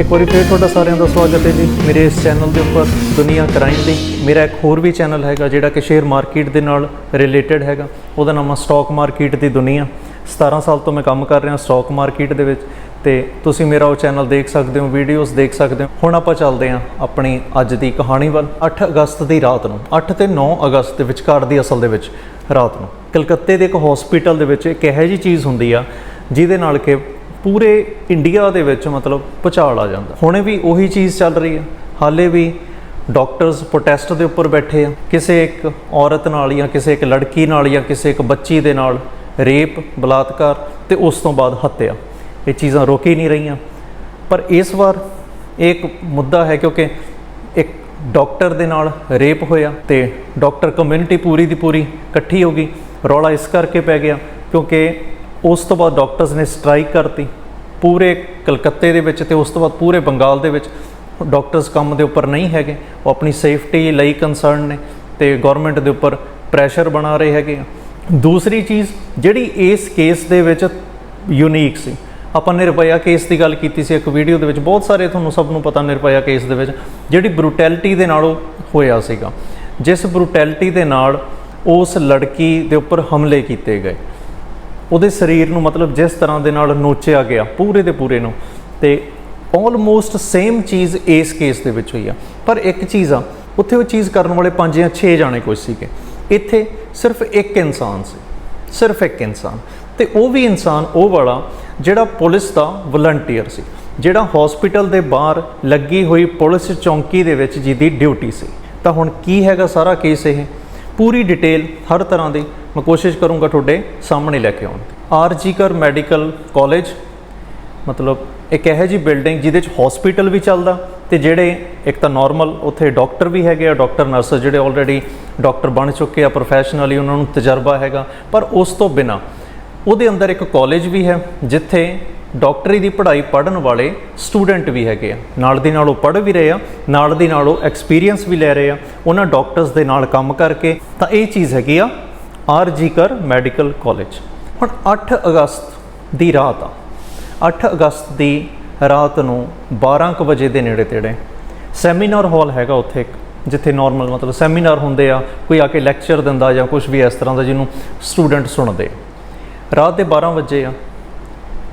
ਇੱਕ ਵਾਰੀ ਫੇਰ ਤੁਹਾਡਾ ਸਾਰਿਆਂ ਦਾ ਸਵਾਗਤ ਹੈ ਜੀ। ਮੇਰੇ ਇਸ ਚੈਨਲ ਦੇ ਉੱਪਰ ਦੁਨੀਆ ਕ੍ਰਾਈਮ ਦੀ। ਮੇਰਾ ਇੱਕ ਹੋਰ ਵੀ ਚੈਨਲ ਹੈਗਾ ਜਿਹੜਾ ਕਿ ਸ਼ੇਅਰ ਮਾਰਕੀਟ ਦੇ ਨਾਲ ਰਿਲੇਟਡ ਹੈਗਾ। ਉਹਦਾ ਨਾਮ ਹੈ ਸਟਾਕ ਮਾਰਕੀਟ ਦੀ ਦੁਨੀਆ। 17 ਸਾਲ ਤੋਂ ਮੈਂ ਕੰਮ ਕਰ ਰਿਹਾ ਸਟਾਕ ਮਾਰਕੀਟ ਦੇ ਵਿੱਚ ਤੇ ਤੁਸੀਂ ਮੇਰਾ ਉਹ ਚੈਨਲ ਦੇਖ ਸਕਦੇ ਹੋ ਵੀਡੀਓਜ਼ ਦੇਖ ਸਕਦੇ ਹੋ। ਹੁਣ ਆਪਾਂ ਚੱਲਦੇ ਹਾਂ ਆਪਣੀ ਅੱਜ ਦੀ ਕਹਾਣੀ ਵੱਲ। 8 ਅਗਸਤ ਦੀ ਰਾਤ ਨੂੰ 8 ਤੇ 9 ਅਗਸਤ ਦੇ ਵਿਚਕਾਰ ਦੀ ਅਸਲ ਦੇ ਵਿੱਚ ਰਾਤ ਨੂੰ। ਕਲਕੱਤੇ ਦੇ ਇੱਕ ਹਸਪੀਟਲ ਦੇ ਵਿੱਚ ਇੱਕ ਇਹੋ ਜਿਹੀ ਚੀਜ਼ ਹੁੰਦੀ ਆ, ਜਿਹਦੇ ਨਾਲ ਕਿ ਪੂਰੇ ਇੰਡੀਆ ਦੇ ਵਿੱਚ ਮਤਲਬ ਭੁਚਾਲ ਆ ਜਾਂਦਾ। ਹੁਣੇ ਵੀ ਉਹੀ ਚੀਜ਼ ਚੱਲ ਰਹੀ ਆ ਹਾਲੇ ਵੀ ਡਾਕਟਰਸ ਪ੍ਰੋਟੈਸਟ ਦੇ ਉੱਪਰ ਬੈਠੇ ਆ। ਕਿਸੇ ਇੱਕ ਔਰਤ ਨਾਲ ਜਾਂ ਕਿਸੇ ਇੱਕ ਲੜਕੀ ਨਾਲ ਜਾਂ ਕਿਸੇ ਇੱਕ ਬੱਚੀ ਦੇ ਨਾਲ ਰੇਪ, ਬਲਾਤਕਾਰ ਤੇ ਉਸ ਤੋਂ ਬਾਅਦ ਹੱਤਿਆ। ਇਹ ਚੀਜ਼ਾਂ ਰੁਕ ਹੀ ਨਹੀਂ ਰਹੀਆਂ। ਪਰ ਇਸ ਵਾਰ ਇਹ ਇੱਕ ਮੁੱਦਾ ਹੈ ਕਿਉਂਕਿ ਇੱਕ ਡਾਕਟਰ ਦੇ ਨਾਲ ਰੇਪ ਹੋਇਆ ਤੇ ਡਾਕਟਰ ਕਮਿਊਨਿਟੀ ਪੂਰੀ ਦੀ ਪੂਰੀ ਇਕੱਠੀ ਹੋ ਗਈ। ਰੌਲਾ ਇਸ ਕਰਕੇ ਪੈ ਗਿਆ ਕਿਉਂਕਿ ਉਸ ਤੋਂ ਬਾਅਦ ਡਾਕਟਰਸ ਨੇ ਸਟ੍ਰਾਈਕ ਕਰਤੀ ਪੂਰੇ ਕਲਕੱਤੇ ਦੇ ਵਿੱਚ ਤੇ ਉਸ ਤੋਂ ਬਾਅਦ ਪੂਰੇ ਬੰਗਾਲ ਦੇ ਵਿੱਚ। ਡਾਕਟਰਸ ਕੰਮ ਦੇ ਉੱਪਰ ਨਹੀਂ ਹੈਗੇ, ਉਹ ਆਪਣੀ ਸੇਫਟੀ ਲਈ ਕੰਸਰਨ ਨੇ ਤੇ ਗਵਰਨਮੈਂਟ ਦੇ ਉੱਪਰ ਪ੍ਰੈਸ਼ਰ ਬਣਾ ਰਹੇ ਹੈਗੇ ਆ। ਦੂਸਰੀ ਚੀਜ਼, ਜਿਹੜੀ ਇਸ ਕੇਸ ਦੇ ਵਿੱਚ ਯੂਨੀਕ ਸੀ, ਆਪਾਂ ਨਿਰਭਇਆ ਕੇਸ ਦੀ ਗੱਲ ਕੀਤੀ ਸੀ ਇੱਕ ਵੀਡੀਓ ਦੇ ਵਿੱਚ, ਬਹੁਤ ਸਾਰੇ ਤੁਹਾਨੂੰ ਸਭ ਨੂੰ ਪਤਾ ਨਿਰਭਇਆ ਕੇਸ ਦੇ ਵਿੱਚ, ਜਿਹੜੀ ਬਰੂਟੈਲਿਟੀ ਦੇ ਨਾਲ ਉਹ ਹੋਇਆ ਸੀਗਾ। ਜਿਸ ਬਰੂਟੈਲਿਟੀ ਦੇ ਨਾਲ ਉਸ ਲੜਕੀ ਦੇ ਉੱਪਰ ਹਮਲੇ ਕੀਤੇ ਗਏ। ਉਹਦੇ ਸਰੀਰ ਨੂੰ ਮਤਲਬ ਜਿਸ ਤਰ੍ਹਾਂ ਦੇ ਨਾਲ ਨੋਚਿਆ ਗਿਆ, ਪੂਰੇ ਦੇ ਪੂਰੇ ਨੂੰ। ਤੇ ਆਲਮੋਸਟ ਸੇਮ ਚੀਜ਼ ਇਸ ਕੇਸ ਦੇ ਵਿੱਚ ਹੋਈ ਆ। ਪਰ ਇੱਕ ਚੀਜ਼ ਆ, ਉੱਥੇ ਉਹ ਚੀਜ਼ ਕਰਨ ਵਾਲੇ 5 ਜਾਂ 6 ਜਾਣੇ ਕੋਈ ਸੀਗੇ। ਇੱਥੇ ਸਿਰਫ ਇੱਕ ਇਨਸਾਨ ਸੀ, ਸਿਰਫ ਇੱਕ ਇਨਸਾਨ। ਤੇ ਉਹ ਵੀ ਇਨਸਾਨ, ਉਹ ਵਾਲਾ ਜਿਹੜਾ ਪੁਲਿਸ ਦਾ ਵਲੰਟੀਅਰ ਸੀ, ਜਿਹੜਾ ਹਸਪੀਟਲ ਦੇ ਬਾਹਰ ਲੱਗੀ ਹੋਈ ਪੁਲਿਸ ਚੌਂਕੀ ਦੇ ਵਿੱਚ ਜਿਹਦੀ ਡਿਊਟੀ ਸੀ। ਤਾਂ ਹੁਣ ਕੀ ਹੈਗਾ ਸਾਰਾ ਕੇਸ ਇਹ? ਪੂਰੀ ਡਿਟੇਲ ਹਰ ਤਰ੍ਹਾਂ ਦੀ ਮੈਂ ਕੋਸ਼ਿਸ਼ ਕਰੂੰਗਾ ਤੁਹਾਡੇ ਸਾਹਮਣੇ ਲੈ ਕੇ ਆਉਣ ਦੀ। ਆਰਜੀਕਰ ਮੈਡੀਕਲ ਕਾਲਜ ਮਤਲਬ ਇੱਕ ਇਹੋ ਜੀ ਬਿਲਡਿੰਗ ਜਿਹਦੇ ਚ ਹਸਪੀਟਲ ਵੀ ਚੱਲਦਾ ਤੇ ਜਿਹੜੇ ਇੱਕ ਤਾਂ ਨਾਰਮਲ ਉੱਥੇ ਡਾਕਟਰ ਵੀ ਹੈਗੇ ਆ ਡਾਕਟਰ ਨਰਸ ਜਿਹੜੇ ਆਲਰੇਡੀ ਡਾਕਟਰ ਬਣ ਚੁੱਕੇ ਆ ਪ੍ਰੋਫੈਸ਼ਨਲੀ ਉਹਨਾਂ ਨੂੰ ਤਜਰਬਾ ਹੈਗਾ। ਪਰ ਉਸ ਤੋਂ ਬਿਨਾ ਉਹਦੇ ਅੰਦਰ ਇੱਕ ਕਾਲਜ ਵੀ ਹੈ, ਜਿੱਥੇ ਡਾਕਟਰੀ ਦੀ ਪੜ੍ਹਾਈ ਪੜ੍ਹਨ ਵਾਲੇ ਸਟੂਡੈਂਟ ਵੀ ਹੈਗੇ ਆ। ਨਾਲ ਦੀ ਨਾਲ ਉਹ ਪੜ੍ਹ ਵੀ ਰਹੇ ਆ, ਨਾਲ ਦੀ ਨਾਲ ਉਹ ਐਕਸਪੀਰੀਅੰਸ ਵੀ ਲੈ ਰਹੇ ਆ। ਉਹਨਾਂ ਡਾਕਟਰਸ ਦੇ ਨਾਲ ਕੰਮ ਕਰਕੇ ਤਾਂ ਇਹ ਚੀਜ਼ ਹੈਗੀ ਆ ਆਰਜੀਕਰ ਮੈਡੀਕਲ ਕਾਲਜ ਹੁਣ 8 ਅਗਸਤ ਦੀ ਰਾਤ ਆ। 8 ਅਗਸਤ ਦੀ ਰਾਤ ਨੂੰ 12 ਕੁ ਵਜੇ ਦੇ ਨੇੜੇ ਤੇੜੇ ਸੈਮੀਨਾਰ ਹਾਲ ਹੈਗਾ ਉੱਥੇ ਇੱਕ, ਜਿੱਥੇ ਨਾਰਮਲ ਮਤਲਬ ਸੈਮੀਨਾਰ ਹੁੰਦੇ ਆ, ਕੋਈ ਆ ਕੇ ਲੈਕਚਰ ਦਿੰਦਾ ਜਾਂ ਕੁਝ ਵੀ ਇਸ ਤਰ੍ਹਾਂ ਦਾ ਜਿਹਨੂੰ ਸਟੂਡੈਂਟ ਸੁਣਦੇ ਰਾਤ ਦੇ 12 ਵਜੇ ਆ।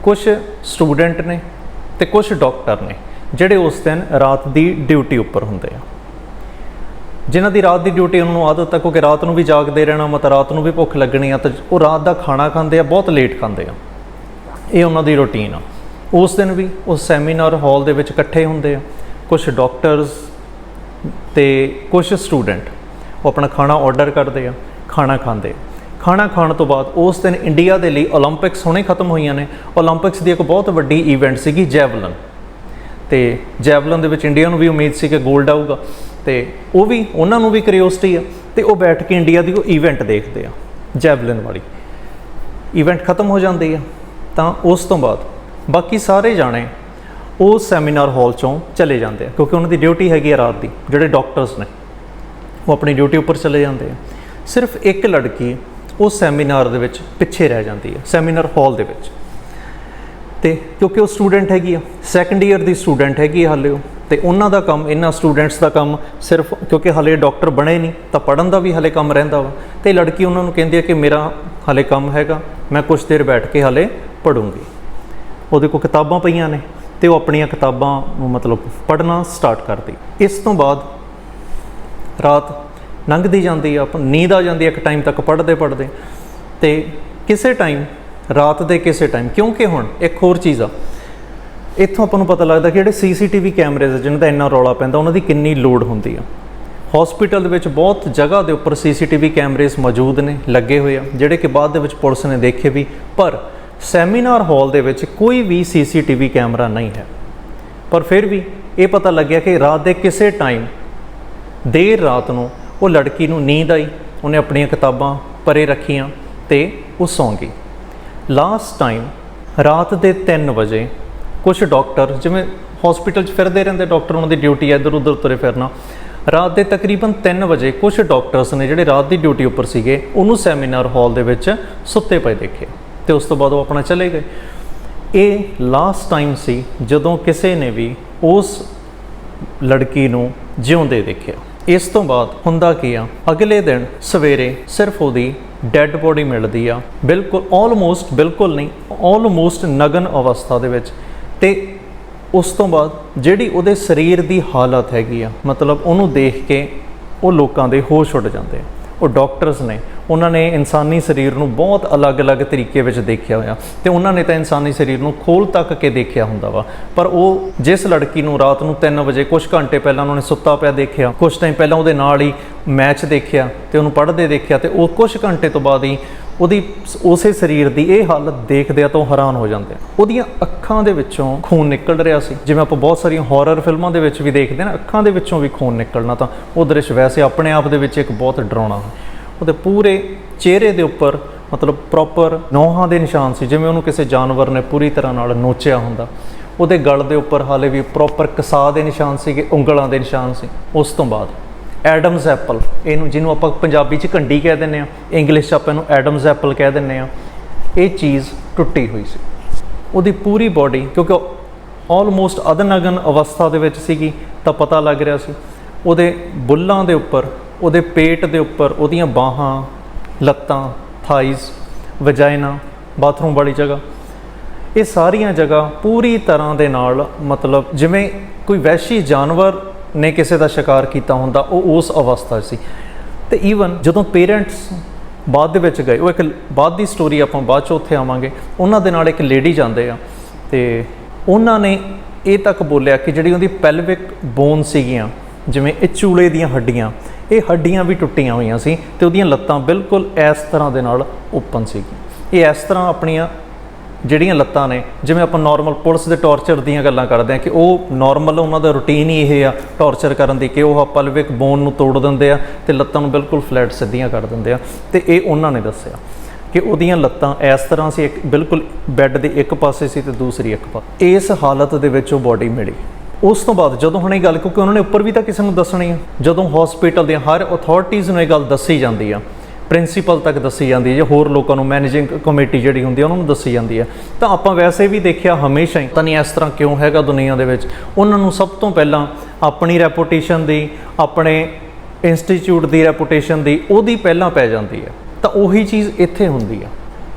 ਕੁਝ ਸਟੂਡੈਂਟ ਨੇ ਤੇ ਕੁਝ ਡਾਕਟਰ ਨੇ, ਜਿਹੜੇ ਉਸ ਦਿਨ ਰਾਤ ਦੀ ਡਿਊਟੀ ਉੱਪਰ ਹੁੰਦੇ ਆ। ਜਿਨ੍ਹਾਂ ਦੀ ਰਾਤ ਦੀ ਡਿਊਟੀ ਉਹਨਾਂ ਨੂੰ ਆਦਤ ਹੈ ਕਿਉਂਕਿ ਰਾਤ ਨੂੰ ਵੀ ਜਾਗਦੇ ਰਹਿਣਾ, ਮਤਲਬ ਰਾਤ ਨੂੰ ਵੀ ਭੁੱਖ ਲੱਗਣੀ ਆ ਤਾਂ ਉਹ ਰਾਤ ਦਾ ਖਾਣਾ ਖਾਂਦੇ ਆ, ਬਹੁਤ ਲੇਟ ਖਾਂਦੇ ਆ। ਇਹ ਉਹਨਾਂ ਦੀ ਰੁਟੀਨ ਆ। ਉਸ ਦਿਨ ਵੀ ਉਸ ਸੈਮੀਨਾਰ ਹਾਲ ਦੇ ਵਿੱਚ ਇਕੱਠੇ ਹੁੰਦੇ ਆ। ਕੁਝ ਡਾਕਟਰਸ ਤੇ ਕੁਝ ਸਟੂਡੈਂਟ ਉਹ ਆਪਣਾ ਖਾਣਾ ਆਰਡਰ ਕਰਦੇ ਆ, ਖਾਣਾ ਖਾਂਦੇ ਆ। ਖਾਣਾ ਖਾਣ ਤੋਂ ਬਾਅਦ ਉਸ ਦਿਨ ਇੰਡੀਆ ਦੇ ਲਈ 올림픽ਸ ਹੋਣੇ ਖਤਮ ਹੋਈਆਂ ਨੇ। 올림픽ਸ ਦੀ ਇੱਕ ਬਹੁਤ ਵੱਡੀ ਇਵੈਂਟ ਸੀਗੀ ਜੈਵਲਨ। ਤੇ ਜੈਵਲਨ ਦੇ ਵਿੱਚ ਇੰਡੀਆ ਨੂੰ ਵੀ ਉਮੀਦ ਸੀ ਕਿ 골ਡ ਆਊਗਾ। ਤੇ ਉਹ ਵੀ, ਉਹਨਾਂ ਨੂੰ ਵੀ ਕਰੀਓਸਟੀ ਆ ਤੇ ਉਹ ਬੈਠ ਕੇ ਇੰਡੀਆ ਦੀ ਉਹ ਇਵੈਂਟ ਦੇਖਦੇ ਆ, ਜੈਵਲਨ ਵਾਲੀ। ਇਵੈਂਟ ਖਤਮ ਹੋ ਜਾਂਦੀ ਆ, ਤਾਂ ਉਸ ਤੋਂ ਬਾਅਦ ਬਾਕੀ ਸਾਰੇ ਜਾਣੇ ਉਹ ਸੈਮੀਨਾਰ ਹਾਲ ਚੋਂ ਚਲੇ ਜਾਂਦੇ ਆ, ਕਿਉਂਕਿ ਉਹਨਾਂ ਦੀ ਡਿਊਟੀ ਹੈਗੀ ਆ ਰਾਤ ਦੀ, ਜਿਹੜੇ ਡਾਕਟਰਸ ਨੇ, ਉਹ ਆਪਣੀ ਡਿਊਟੀ ਉੱਪਰ ਚਲੇ ਜਾਂਦੇ ਆ। ਸਿਰਫ ਇੱਕ ਲੜਕੀ ਉਹ ਸੈਮੀਨਾਰ ਦੇ ਵਿੱਚ ਪਿੱਛੇ ਰਹਿ ਜਾਂਦੀ ਹੈ, ਸੈਮੀਨਾਰ ਹਾਲ ਦੇ ਵਿੱਚ। ਤੇ ਕਿਉਂਕਿ ਉਹ ਸਟੂਡੈਂਟ ਹੈਗੀ ਆ ਸੈਕੰਡ ਈਅਰ ਦੀ ਸਟੂਡੈਂਟ ਹੈਗੀ ਆ ਹਾਲੇ ਉਹ, ਤੇ ਉਹਨਾਂ ਦਾ ਕੰਮ, ਇਹਨਾਂ ਸਟੂਡੈਂਟਸ ਦਾ ਕੰਮ ਸਿਰਫ ਕਿਉਂਕਿ ਹਾਲੇ ਡਾਕਟਰ ਬਣੇ ਨਹੀਂ, ਤਾਂ ਪੜਨ ਦਾ ਵੀ ਹਾਲੇ ਕੰਮ ਰਹਿੰਦਾ ਵਾ। ਤੇ ਲੜਕੀ ਉਹਨਾਂ ਨੂੰ ਕਹਿੰਦੀ ਹੈ ਕਿ ਮੇਰਾ ਹਾਲੇ ਕੰਮ ਹੈਗਾ, ਮੈਂ ਕੁਝ ਦੇਰ ਬੈਠ ਕੇ ਹਾਲੇ ਪੜੂੰਗੀ ਉਹਦੇ ਕੋਲ ਕਿਤਾਬਾਂ ਪਈਆਂ ਨੇ, ਤੇ ਉਹ ਆਪਣੀਆਂ ਕਿਤਾਬਾਂ ਨੂੰ ਮਤਲਬ ਪੜ੍ਹਨਾ ਸਟਾਰਟ ਕਰਦੀ। ਇਸ ਤੋਂ ਬਾਅਦ ਰਾਤ ਲੰਘਦੀ ਜਾਂਦੀ ਆ, ਆਪਾਂ ਨੀਂਦ ਆ ਜਾਂਦੀ ਆ, ਇੱਕ ਟਾਈਮ ਤੱਕ ਪੜ੍ਹਦੇ ਪੜ੍ਹਦੇ। ਤੇ ਕਿਸੇ ਟਾਈਮ ਰਾਤ ਦੇ ਕਿਸੇ ਟਾਈਮ ਕਿਉਂਕਿ ਹੁਣ ਇੱਕ ਹੋਰ ਚੀਜ਼ ਆ, ਇੱਥੋਂ ਆਪਾਂ ਨੂੰ ਪਤਾ ਲੱਗਦਾ ਕਿ ਜਿਹੜੇ ਸੀਸੀਟੀਵੀ ਕੈਮਰੇਜ਼ ਜਿਹਨਾਂ ਦਾ ਇੰਨਾ ਰੌਲਾ ਪੈਂਦਾ, ਉਹਨਾਂ ਦੀ ਕਿੰਨੀ ਲੋਡ ਹੁੰਦੀ ਆ। ਹਸਪੀਟਲ ਦੇ ਵਿੱਚ ਬਹੁਤ ਜਗ੍ਹਾ ਦੇ ਉੱਪਰ ਸੀਸੀਟੀਵੀ ਕੈਮਰੇਜ਼ ਮੌਜੂਦ ਨੇ, ਲੱਗੇ ਹੋਏ ਆ, ਜਿਹੜੇ ਕਿ ਬਾਅਦ ਦੇ ਵਿੱਚ ਪੁਲਿਸ ਨੇ ਦੇਖੇ ਵੀ, ਪਰ ਸੈਮੀਨਾਰ ਹਾਲ ਦੇ ਵਿੱਚ ਕੋਈ ਵੀ ਸੀਸੀਟੀਵੀ ਕੈਮਰਾ ਨਹੀਂ ਹੈ। ਪਰ ਫਿਰ ਵੀ ਇਹ ਪਤਾ ਲੱਗਿਆ ਕਿ ਰਾਤ ਦੇ ਕਿਸੇ ਟਾਈਮ ਦੇਰ ਰਾਤ ਨੂੰ ਉਹ ਲੜਕੀ ਨੂੰ ਨੀਂਦ ਆਈ, ਉਹਨੇ ਆਪਣੀਆਂ ਕਿਤਾਬਾਂ ਪਰੇ ਰੱਖੀਆਂ ਤੇ ਉਹ ਸੌਂ ਗਈ। ਲਾਸਟ ਟਾਈਮ ਰਾਤ ਦੇ 3 ਵਜੇ ਕੁਝ ਡਾਕਟਰ ਜਿਵੇਂ ਹਸਪੀਟਲ 'ਚ ਫਿਰਦੇ ਰਹਿੰਦੇ ਡਾਕਟਰ ਉਹਨਾਂ ਦੀ ਡਿਊਟੀ ਹੈ ਇੱਧਰ ਉੱਧਰ ਤੁਰੇ ਫਿਰਨਾ। ਰਾਤ ਦੇ ਤਕਰੀਬਨ 3 ਵਜੇ ਕੁਝ ਡਾਕਟਰਸ ਨੇ ਜਿਹੜੇ ਰਾਤ ਦੀ ਡਿਊਟੀ ਉੱਪਰ ਸੀਗੇ, ਉਹਨੂੰ ਸੈਮੀਨਾਰ ਹਾਲ ਦੇ ਵਿੱਚ ਸੁੱਤੇ ਪਏ ਦੇਖੇ ਤੇ ਉਸ ਤੋਂ ਬਾਅਦ ਉਹ ਆਪਣਾ ਚਲੇ ਗਏ। ਇਹ ਲਾਸਟ ਟਾਈਮ ਸੀ ਜਦੋਂ ਕਿਸੇ ਨੇ ਵੀ ਉਸ ਲੜਕੀ ਨੂੰ ਜਿਉਂਦੇ ਦੇਖਿਆ। ਇਸ ਤੋਂ ਬਾਅਦ ਹੁੰਦਾ ਕੀ ਆ? ਅਗਲੇ ਦਿਨ ਸਵੇਰੇ ਸਿਰਫ ਉਹਦੀ ਡੈੱਡ ਬੋਡੀ ਮਿਲਦੀ ਆ। ਬਿਲਕੁਲ ਆਲਮੋਸਟ ਬਿਲਕੁਲ ਨਹੀਂ ਆਲਮੋਸਟ ਨਗਨ ਅਵਸਥਾ ਦੇ ਵਿੱਚ। ਤੇ ਉਸ ਤੋਂ ਬਾਅਦ ਜਿਹੜੀ ਉਹਦੇ ਸਰੀਰ ਦੀ ਹਾਲਤ ਹੈਗੀ ਆ, ਮਤਲਬ ਉਹਨੂੰ ਦੇਖ ਕੇ ਉਹ ਲੋਕਾਂ ਦੇ ਹੋਸ਼ ਉੱਡ ਜਾਂਦੇ ਆ। ਉਹ ਡਾਕਟਰਸ ਨੇ, ਉਹਨਾਂ ਨੇ ਇਨਸਾਨੀ ਸਰੀਰ ਨੂੰ ਬਹੁਤ ਅਲੱਗ-ਅਲੱਗ ਤਰੀਕੇ ਵਿੱਚ ਦੇਖਿਆ ਹੋਇਆ ਤੇ ਉਹਨਾਂ ਨੇ ਤਾਂ ਇਨਸਾਨੀ ਸਰੀਰ ਨੂੰ ਖੋਲ ਤੱਕ ਕੇ ਦੇਖਿਆ ਹੁੰਦਾ ਵਾ। ਪਰ ਉਹ ਜਿਸ ਲੜਕੀ ਨੂੰ ਰਾਤ ਨੂੰ 3 ਵਜੇ ਕੁਝ ਘੰਟੇ ਪਹਿਲਾਂ ਉਹਨਾਂ ਨੇ ਸੁੱਤਾ ਪਿਆ ਦੇਖਿਆ ਕੁਝ ਟਾਈਮ ਪਹਿਲਾਂ ਉਹਦੇ ਨਾਲ ਹੀ ਮੈਚ ਦੇਖਿਆ ਤੇ ਉਹਨੂੰ ਪੜ੍ਹਦੇ ਦੇਖਿਆ ਤੇ ਉਹ ਕੁਝ ਘੰਟੇ ਤੋਂ ਬਾਅਦ ਹੀ ਉਹਦੀ ਸ- ਉਸੇ ਸਰੀਰ ਦੀ ਇਹ ਹਾਲਤ ਦੇਖਦਿਆਂ ਤੋਂ ਹੈਰਾਨ ਹੋ ਜਾਂਦੇ ਆ। ਉਹਦੀਆਂ ਅੱਖਾਂ ਦੇ ਵਿੱਚੋਂ ਖੂਨ ਨਿਕਲ ਰਿਹਾ ਸੀ। ਜਿਵੇਂ ਆਪਾਂ ਬਹੁਤ ਸਾਰੀਆਂ ਹਾਰਰ ਫਿਲਮਾਂ ਦੇ ਵਿੱਚ ਵੀ ਦੇਖਦੇ ਨਾ, ਅੱਖਾਂ ਦੇ ਵਿੱਚੋਂ ਵੀ ਖੂਨ ਨਿਕਲਣਾ ਤਾਂ ਉਹ ਦ੍ਰਿਸ਼ ਵੈਸੇ ਆਪਣੇ ਆਪ ਦੇ ਵਿੱਚ ਇੱਕ ਬਹੁਤ ਡਰਾਉਣਾ ਹੈ ਉਹਦੇ ਪੂਰੇ ਚਿਹਰੇ ਦੇ ਉੱਪਰ ਮਤਲਬ ਪ੍ਰੋਪਰ ਨੋਹਾਂ ਦੇ ਨਿਸ਼ਾਨ ਸੀ, ਜਿਵੇਂ ਉਹਨੂੰ ਕਿਸੇ ਜਾਨਵਰ ਨੇ ਪੂਰੀ ਤਰ੍ਹਾਂ ਨਾਲ ਨੋਚਿਆ ਹੁੰਦਾ। ਉਹਦੇ ਗਲ ਦੇ ਉੱਪਰ ਹਾਲੇ ਵੀ ਪ੍ਰੋਪਰ ਕਸਾ ਦੇ ਨਿਸ਼ਾਨ ਸੀਗੇ, ਉਂਗਲਾਂ ਦੇ ਨਿਸ਼ਾਨ ਸੀ। ਉਸ ਤੋਂ ਬਾਅਦ ਐਡਮਸ ਐਪਲ। ਇਹਨੂੰ ਜਿਹਨੂੰ ਆਪਾਂ ਪੰਜਾਬੀ 'ਚ ਘੰਡੀ ਕਹਿ ਦਿੰਦੇ ਆ ਇੰਗਲਿਸ਼ 'ਚ ਆਪਾਂ ਇਹਨੂੰ ਐਡਮਸ ਐਪਲ ਕਹਿ ਦਿੰਦੇ ਆ ਇਹ ਚੀਜ਼ ਟੁੱਟੀ ਹੋਈ ਸੀ। ਉਹਦੀ ਪੂਰੀ ਬਾਡੀ ਕਿਉਂਕਿ ਆਲਮੋਸਟ ਅਦਨਗਨ ਅਵਸਥਾ ਦੇ ਵਿੱਚ ਸੀਗੀ, ਤਾਂ ਪਤਾ ਲੱਗ ਰਿਹਾ ਸੀ। ਉਹਦੇ ਬੁੱਲਾਂ ਦੇ ਉੱਪਰ, ਉਹਦੇ ਪੇਟ ਦੇ ਉੱਪਰ, ਉਹਦੀਆਂ ਬਾਹਾਂ, ਲੱਤਾਂ ਥਾਈਜ਼ ਵਜਾਈਨਾ ਬਾਥਰੂਮ ਵਾਲੀ ਜਗ੍ਹਾ। ਇਹ ਸਾਰੀਆਂ ਜਗ੍ਹਾ ਪੂਰੀ ਤਰ੍ਹਾਂ ਦੇ ਨਾਲ, ਮਤਲਬ ਜਿਵੇਂ ਕੋਈ ਵੈਸ਼ੀ ਜਾਨਵਰ ਨੇ ਕਿਸੇ ਦਾ ਸ਼ਿਕਾਰ ਕੀਤਾ ਹੁੰਦਾ, ਉਹ ਉਸ ਅਵਸਥਾ 'ਚ ਸੀ। ਤੇ ਈਵਨ ਜਦੋਂ ਪੇਰੈਂਟਸ ਬਾਅਦ ਦੇ ਵਿੱਚ ਗਏ, ਉਹ ਇੱਕ ਬਾਅਦ ਦੀ ਸਟੋਰੀ ਆਪਾਂ ਬਾਅਦ ਚ ਉੱਥੇ ਆਵਾਂਗੇ, ਉਹਨਾਂ ਦੇ ਨਾਲ ਇੱਕ ਲੇਡੀ ਜਾਂਦੇ ਆ, ਤੇ ਉਹਨਾਂ ਨੇ ਇਹ ਤੱਕ ਬੋਲਿਆ ਕਿ ਜਿਹੜੀ ਉਹਦੀ ਪੈਲਵਿਕ ਬੋਨ ਸੀਗੀਆਂ, ਜਿਵੇਂ ਇਹ ਚੂਲੇ ਦੀਆਂ ਹੱਡੀਆਂ, ਇਹ ਹੱਡੀਆਂ ਵੀ ਟੁੱਟੀਆਂ ਹੋਈਆਂ ਸੀ ਤੇ ਉਹਦੀਆਂ ਲੱਤਾਂ ਬਿਲਕੁਲ ਇਸ ਤਰ੍ਹਾਂ ਦੇ ਨਾਲ ਓਪਨ ਸੀਗੀਆਂ। ਇਹ ਇਸ ਤਰ੍ਹਾਂ ਆਪਣੀਆਂ ਜਿਹੜੀਆਂ ਲੱਤਾਂ ਨੇ, ਜਿਵੇਂ ਆਪਾਂ ਨਾਰਮਲ ਪੁਲਿਸ ਦੇ ਟੌਰਚਰ ਦੀਆਂ ਗੱਲਾਂ ਕਰਦੇ ਆ ਕਿ ਉਹ ਨਾਰਮਲ ਉਹਨਾਂ ਦਾ ਰੁਟੀਨ ਹੀ ਇਹ ਆ ਟੌਰਚਰ ਕਰਨ ਦੀ ਕਿ ਉਹ ਪਲਵਿਕ ਬੋਨ ਨੂੰ ਤੋੜ ਦਿੰਦੇ ਆ ਤੇ ਲੱਤਾਂ ਨੂੰ ਬਿਲਕੁਲ ਫਲੈਟ ਸਿੱਧੀਆਂ ਕਰ ਦਿੰਦੇ ਆ। ਤੇ ਇਹ ਉਹਨਾਂ ਨੇ ਦੱਸਿਆ ਕਿ ਉਹਦੀਆਂ ਲੱਤਾਂ ਇਸ ਤਰ੍ਹਾਂ ਸੀ, ਇੱਕ ਬਿਲਕੁਲ ਬੈੱਡ ਦੇ ਇੱਕ ਪਾਸੇ ਸੀ ਤੇ ਦੂਸਰੀ ਇੱਕ ਪਾਸੇ ਇਸ ਹਾਲਤ ਦੇ ਵਿੱਚ ਉਹ ਬਾਡੀ ਮਿਲੀ। ਉਸ ਤੋਂ ਬਾਅਦ ਜਦੋਂ ਹੁਣ ਇਹ ਗੱਲ, ਕਿਉਂਕਿ ਉਹਨਾਂ ਨੇ ਉੱਪਰ ਵੀ ਤਾਂ ਕਿਸੇ ਨੂੰ ਦੱਸਣੀ ਆ, ਜਦੋਂ ਹਸਪੀਟਲ ਦੀਆਂ ਹਰ ਅਥਾਰਟੀਆਂ ਨੂੰ ਇਹ ਗੱਲ ਦੱਸੀ ਜਾਂਦੀ ਆ ਪ੍ਰਿੰਸੀਪਲ ਤੱਕ ਦੱਸੀ ਜਾਂਦੀ ਹੈ ਜਾਂ ਹੋਰ ਲੋਕਾਂ ਨੂੰ ਮੈਨੇਜਿੰਗ ਕਮੇਟੀ ਜਿਹੜੀ ਹੁੰਦੀ ਹੈ ਉਹਨਾਂ ਨੂੰ ਦੱਸੀ ਜਾਂਦੀ ਹੈ। ਤਾਂ ਆਪਾਂ ਵੈਸੇ ਵੀ ਦੇਖਿਆ ਹਮੇਸ਼ਾ ਹੀ ਤਾਂ ਨਹੀਂ ਇਸ ਤਰ੍ਹਾਂ ਕਿਉਂ ਹੈਗਾ ਦੁਨੀਆ ਦੇ ਵਿੱਚ? ਉਹਨਾਂ ਨੂੰ ਸਭ ਤੋਂ ਪਹਿਲਾਂ ਆਪਣੀ ਰੈਪੂਟੇਸ਼ਨ ਦੀ, ਆਪਣੇ ਇੰਸਟੀਚਿਊਟ ਦੀ ਰੈਪੂਟੇਸ਼ਨ ਦੀ, ਉਹਦੀ ਪਹਿਲਾਂ ਪੈ ਜਾਂਦੀ ਹੈ। ਤਾਂ ਉਹੀ ਚੀਜ਼ ਇੱਥੇ ਹੁੰਦੀ ਆ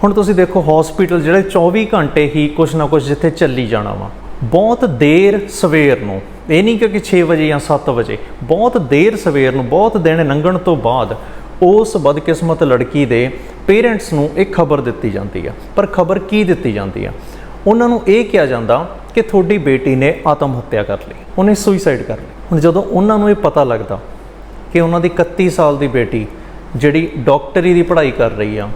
ਹੁਣ ਤੁਸੀਂ ਦੇਖੋ ਹਸਪੀਟਲ ਜਿਹੜੇ 24 ਘੰਟੇ ਹੀ ਕੁਛ ਨਾ ਕੁਛ ਜਿੱਥੇ ਚੱਲੀ ਜਾਣਾ ਵਾ। ਬਹੁਤ ਦੇਰ ਸਵੇਰ ਨੂੰ, ਇਹ ਨਹੀਂ ਕਿ 6 ਵਜੇ ਜਾਂ 7 ਵਜੇ, ਬਹੁਤ ਦੇਰ ਸਵੇਰ ਨੂੰ, ਬਹੁਤ ਦਿਨ ਲੰਘਣ ਤੋਂ ਬਾਅਦ ਉਸ ਬਦਕਿਸਮਤ ਲੜਕੀ ਦੇ ਪੇਰੈਂਟਸ ਨੂੰ ਇੱਕ ਖਬਰ ਦਿੱਤੀ ਜਾਂਦੀ ਆ। ਪਰ ਖਬਰ ਕੀ ਦਿੱਤੀ ਜਾਂਦੀ ਆ? ਉਹਨਾਂ ਨੂੰ ਇਹ ਕਿਹਾ ਜਾਂਦਾ ਕਿ ਤੁਹਾਡੀ ਬੇਟੀ ਨੇ ਆਤਮ ਹੱਤਿਆ ਕਰ ਲਈ। ਉਹਨੇ ਸੁਸਾਈਡ ਕਰ ਲਈ। ਹੁਣ ਜਦੋਂ ਉਹਨਾਂ ਨੂੰ ਇਹ ਪਤਾ ਲੱਗਦਾ ਕਿ ਉਹਨਾਂ ਦੀ 31 ਸਾਲ ਦੀ ਬੇਟੀ ਜਿਹੜੀ ਡਾਕਟਰੀ ਦੀ ਪੜ੍ਹਾਈ ਕਰ ਰਹੀ ਆ,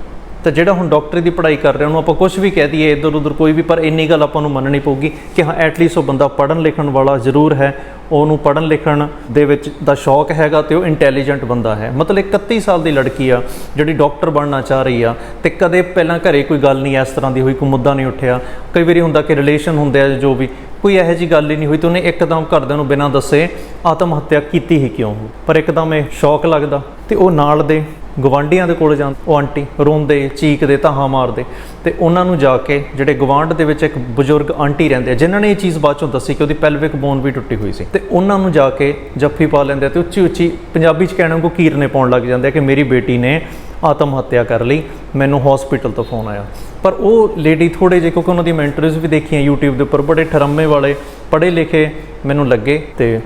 ਤਾਂ ਜਿਹੜਾ ਹੁਣ ਡਾਕਟਰੀ ਦੀ ਪੜ੍ਹਾਈ ਕਰ ਰਿਹਾ, ਉਹਨੂੰ ਆਪਾਂ ਕੁਝ ਵੀ ਕਹਿ ਦਈਏ ਇੱਧਰ ਉੱਧਰ ਕੋਈ ਵੀ, ਪਰ ਇੰਨੀ ਗੱਲ ਆਪਾਂ ਨੂੰ ਮੰਨਣੀ ਪਊਗੀ ਕਿ ਹਾਂ ਐਟਲੀਸਟ ਉਹ ਬੰਦਾ ਪੜ੍ਹਨ ਲਿਖਣ ਵਾਲਾ ਜ਼ਰੂਰ ਹੈ ਉਹਨੂੰ ਪੜ੍ਹਨ ਲਿਖਣ ਦੇ ਵਿੱਚ ਦਾ ਸ਼ੌਕ ਹੈਗਾ ਤੇ ਉਹ ਇੰਟੈਲੀਜੈਂਟ ਬੰਦਾ ਹੈ। ਮਤਲਬ 31 ਸਾਲ ਦੀ ਲੜਕੀ ਆ, ਜਿਹੜੀ ਡਾਕਟਰ ਬਣਨਾ ਚਾਹ ਰਹੀ ਆ ਤੇ ਕਦੇ ਪਹਿਲਾਂ ਘਰੇ ਕੋਈ ਗੱਲ ਨਹੀਂ ਇਸ ਤਰ੍ਹਾਂ ਦੀ ਹੋਈ, ਕੋਈ ਮੁੱਦਾ ਨਹੀਂ ਉੱਠਿਆ। ਕਈ ਵਾਰੀ ਹੁੰਦਾ ਕਿ ਰਿਲੇਸ਼ਨ ਹੁੰਦੇ ਆ ਜੋ ਵੀ, ਕੋਈ ਇਹੋ ਜੀ ਗੱਲ ਹੀ ਨਹੀਂ ਹੋਈ ਤੇ ਉਹਨੇ ਇੱਕਦਮ ਘਰਦਿਆਂ ਨੂੰ ਬਿਨਾਂ ਦੱਸੇ ਆਤਮ ਹੱਤਿਆ ਕੀਤੀ ਹੀ ਕਿਉਂ? ਪਰ ਇੱਕਦਮ ਇਹ ਸ਼ੌਕ ਲੱਗਦਾ ਤੇ ਉਹ ਨਾਲ ਦੇ ਗਵਾਂਡੀਆਂ ਦੇ ਕੋਲ ਜਾਂ ਉਹ ਆਂਟੀ ਰੋਂਦੇ, ਚੀਕਦੇ, ਧਾਹਾਂ ਮਾਰਦੇ ਤੇ ਉਹਨਾਂ ਨੂੰ ਜਾ ਕੇ ਜਿਹੜੇ ਗਵਾਂਡ ਦੇ ਵਿੱਚ ਇੱਕ ਬਜ਼ੁਰਗ ਆਂਟੀ ਰਹਿੰਦੇ ਆ, ਜਿਨ੍ਹਾਂ ਨੇ ਇਹ ਚੀਜ਼ ਬਾਅਦ ਚੋਂ ਦੱਸੀ ਕਿ ਉਹਦੀ ਪੈਲਵਿਕ ਬੋਨ ਵੀ ਟੁੱਟੀ ਹੋਈ ਸੀ ਤੇ ਉਹਨਾਂ ਨੂੰ ਜਾ ਕੇ ਜੱਫੀ ਪਾ ਲੈਂਦੇ ਆ ਤੇ ਉੱਚੀ ਉੱਚੀ ਪੰਜਾਬੀ ਚ ਕਹਿਣਾ ਕੋ ਕੀਰਨੇ ਪਾਉਣ ਲੱਗ ਜਾਂਦੇ ਆ ਕਿ ਮੇਰੀ ਬੇਟੀ ਨੇ ਆਤਮ ਹੱਤਿਆ ਕਰ ਲਈ, ਮੈਨੂੰ ਹਸਪੀਟਲ ਤੋਂ ਫੋਨ ਆਇਆ। ਪਰ ਉਹ ਲੇਡੀ ਥੋੜੇ ਜਿਹੇ, ਕਿਉਂਕਿ ਉਹਨਾਂ ਦੀ ਮੈਂਟਰੀਜ਼ ਵੀ ਦੇਖੀਆਂ YouTube ਦੇ ਉੱਪਰ, ਬੜੇ ਠਰੰਮੇ ਵਾਲੇ, ਪੜ੍ਹੇ ਲਿਖੇ ਮੈਨੂੰ ਲੱਗੇ ਤੇ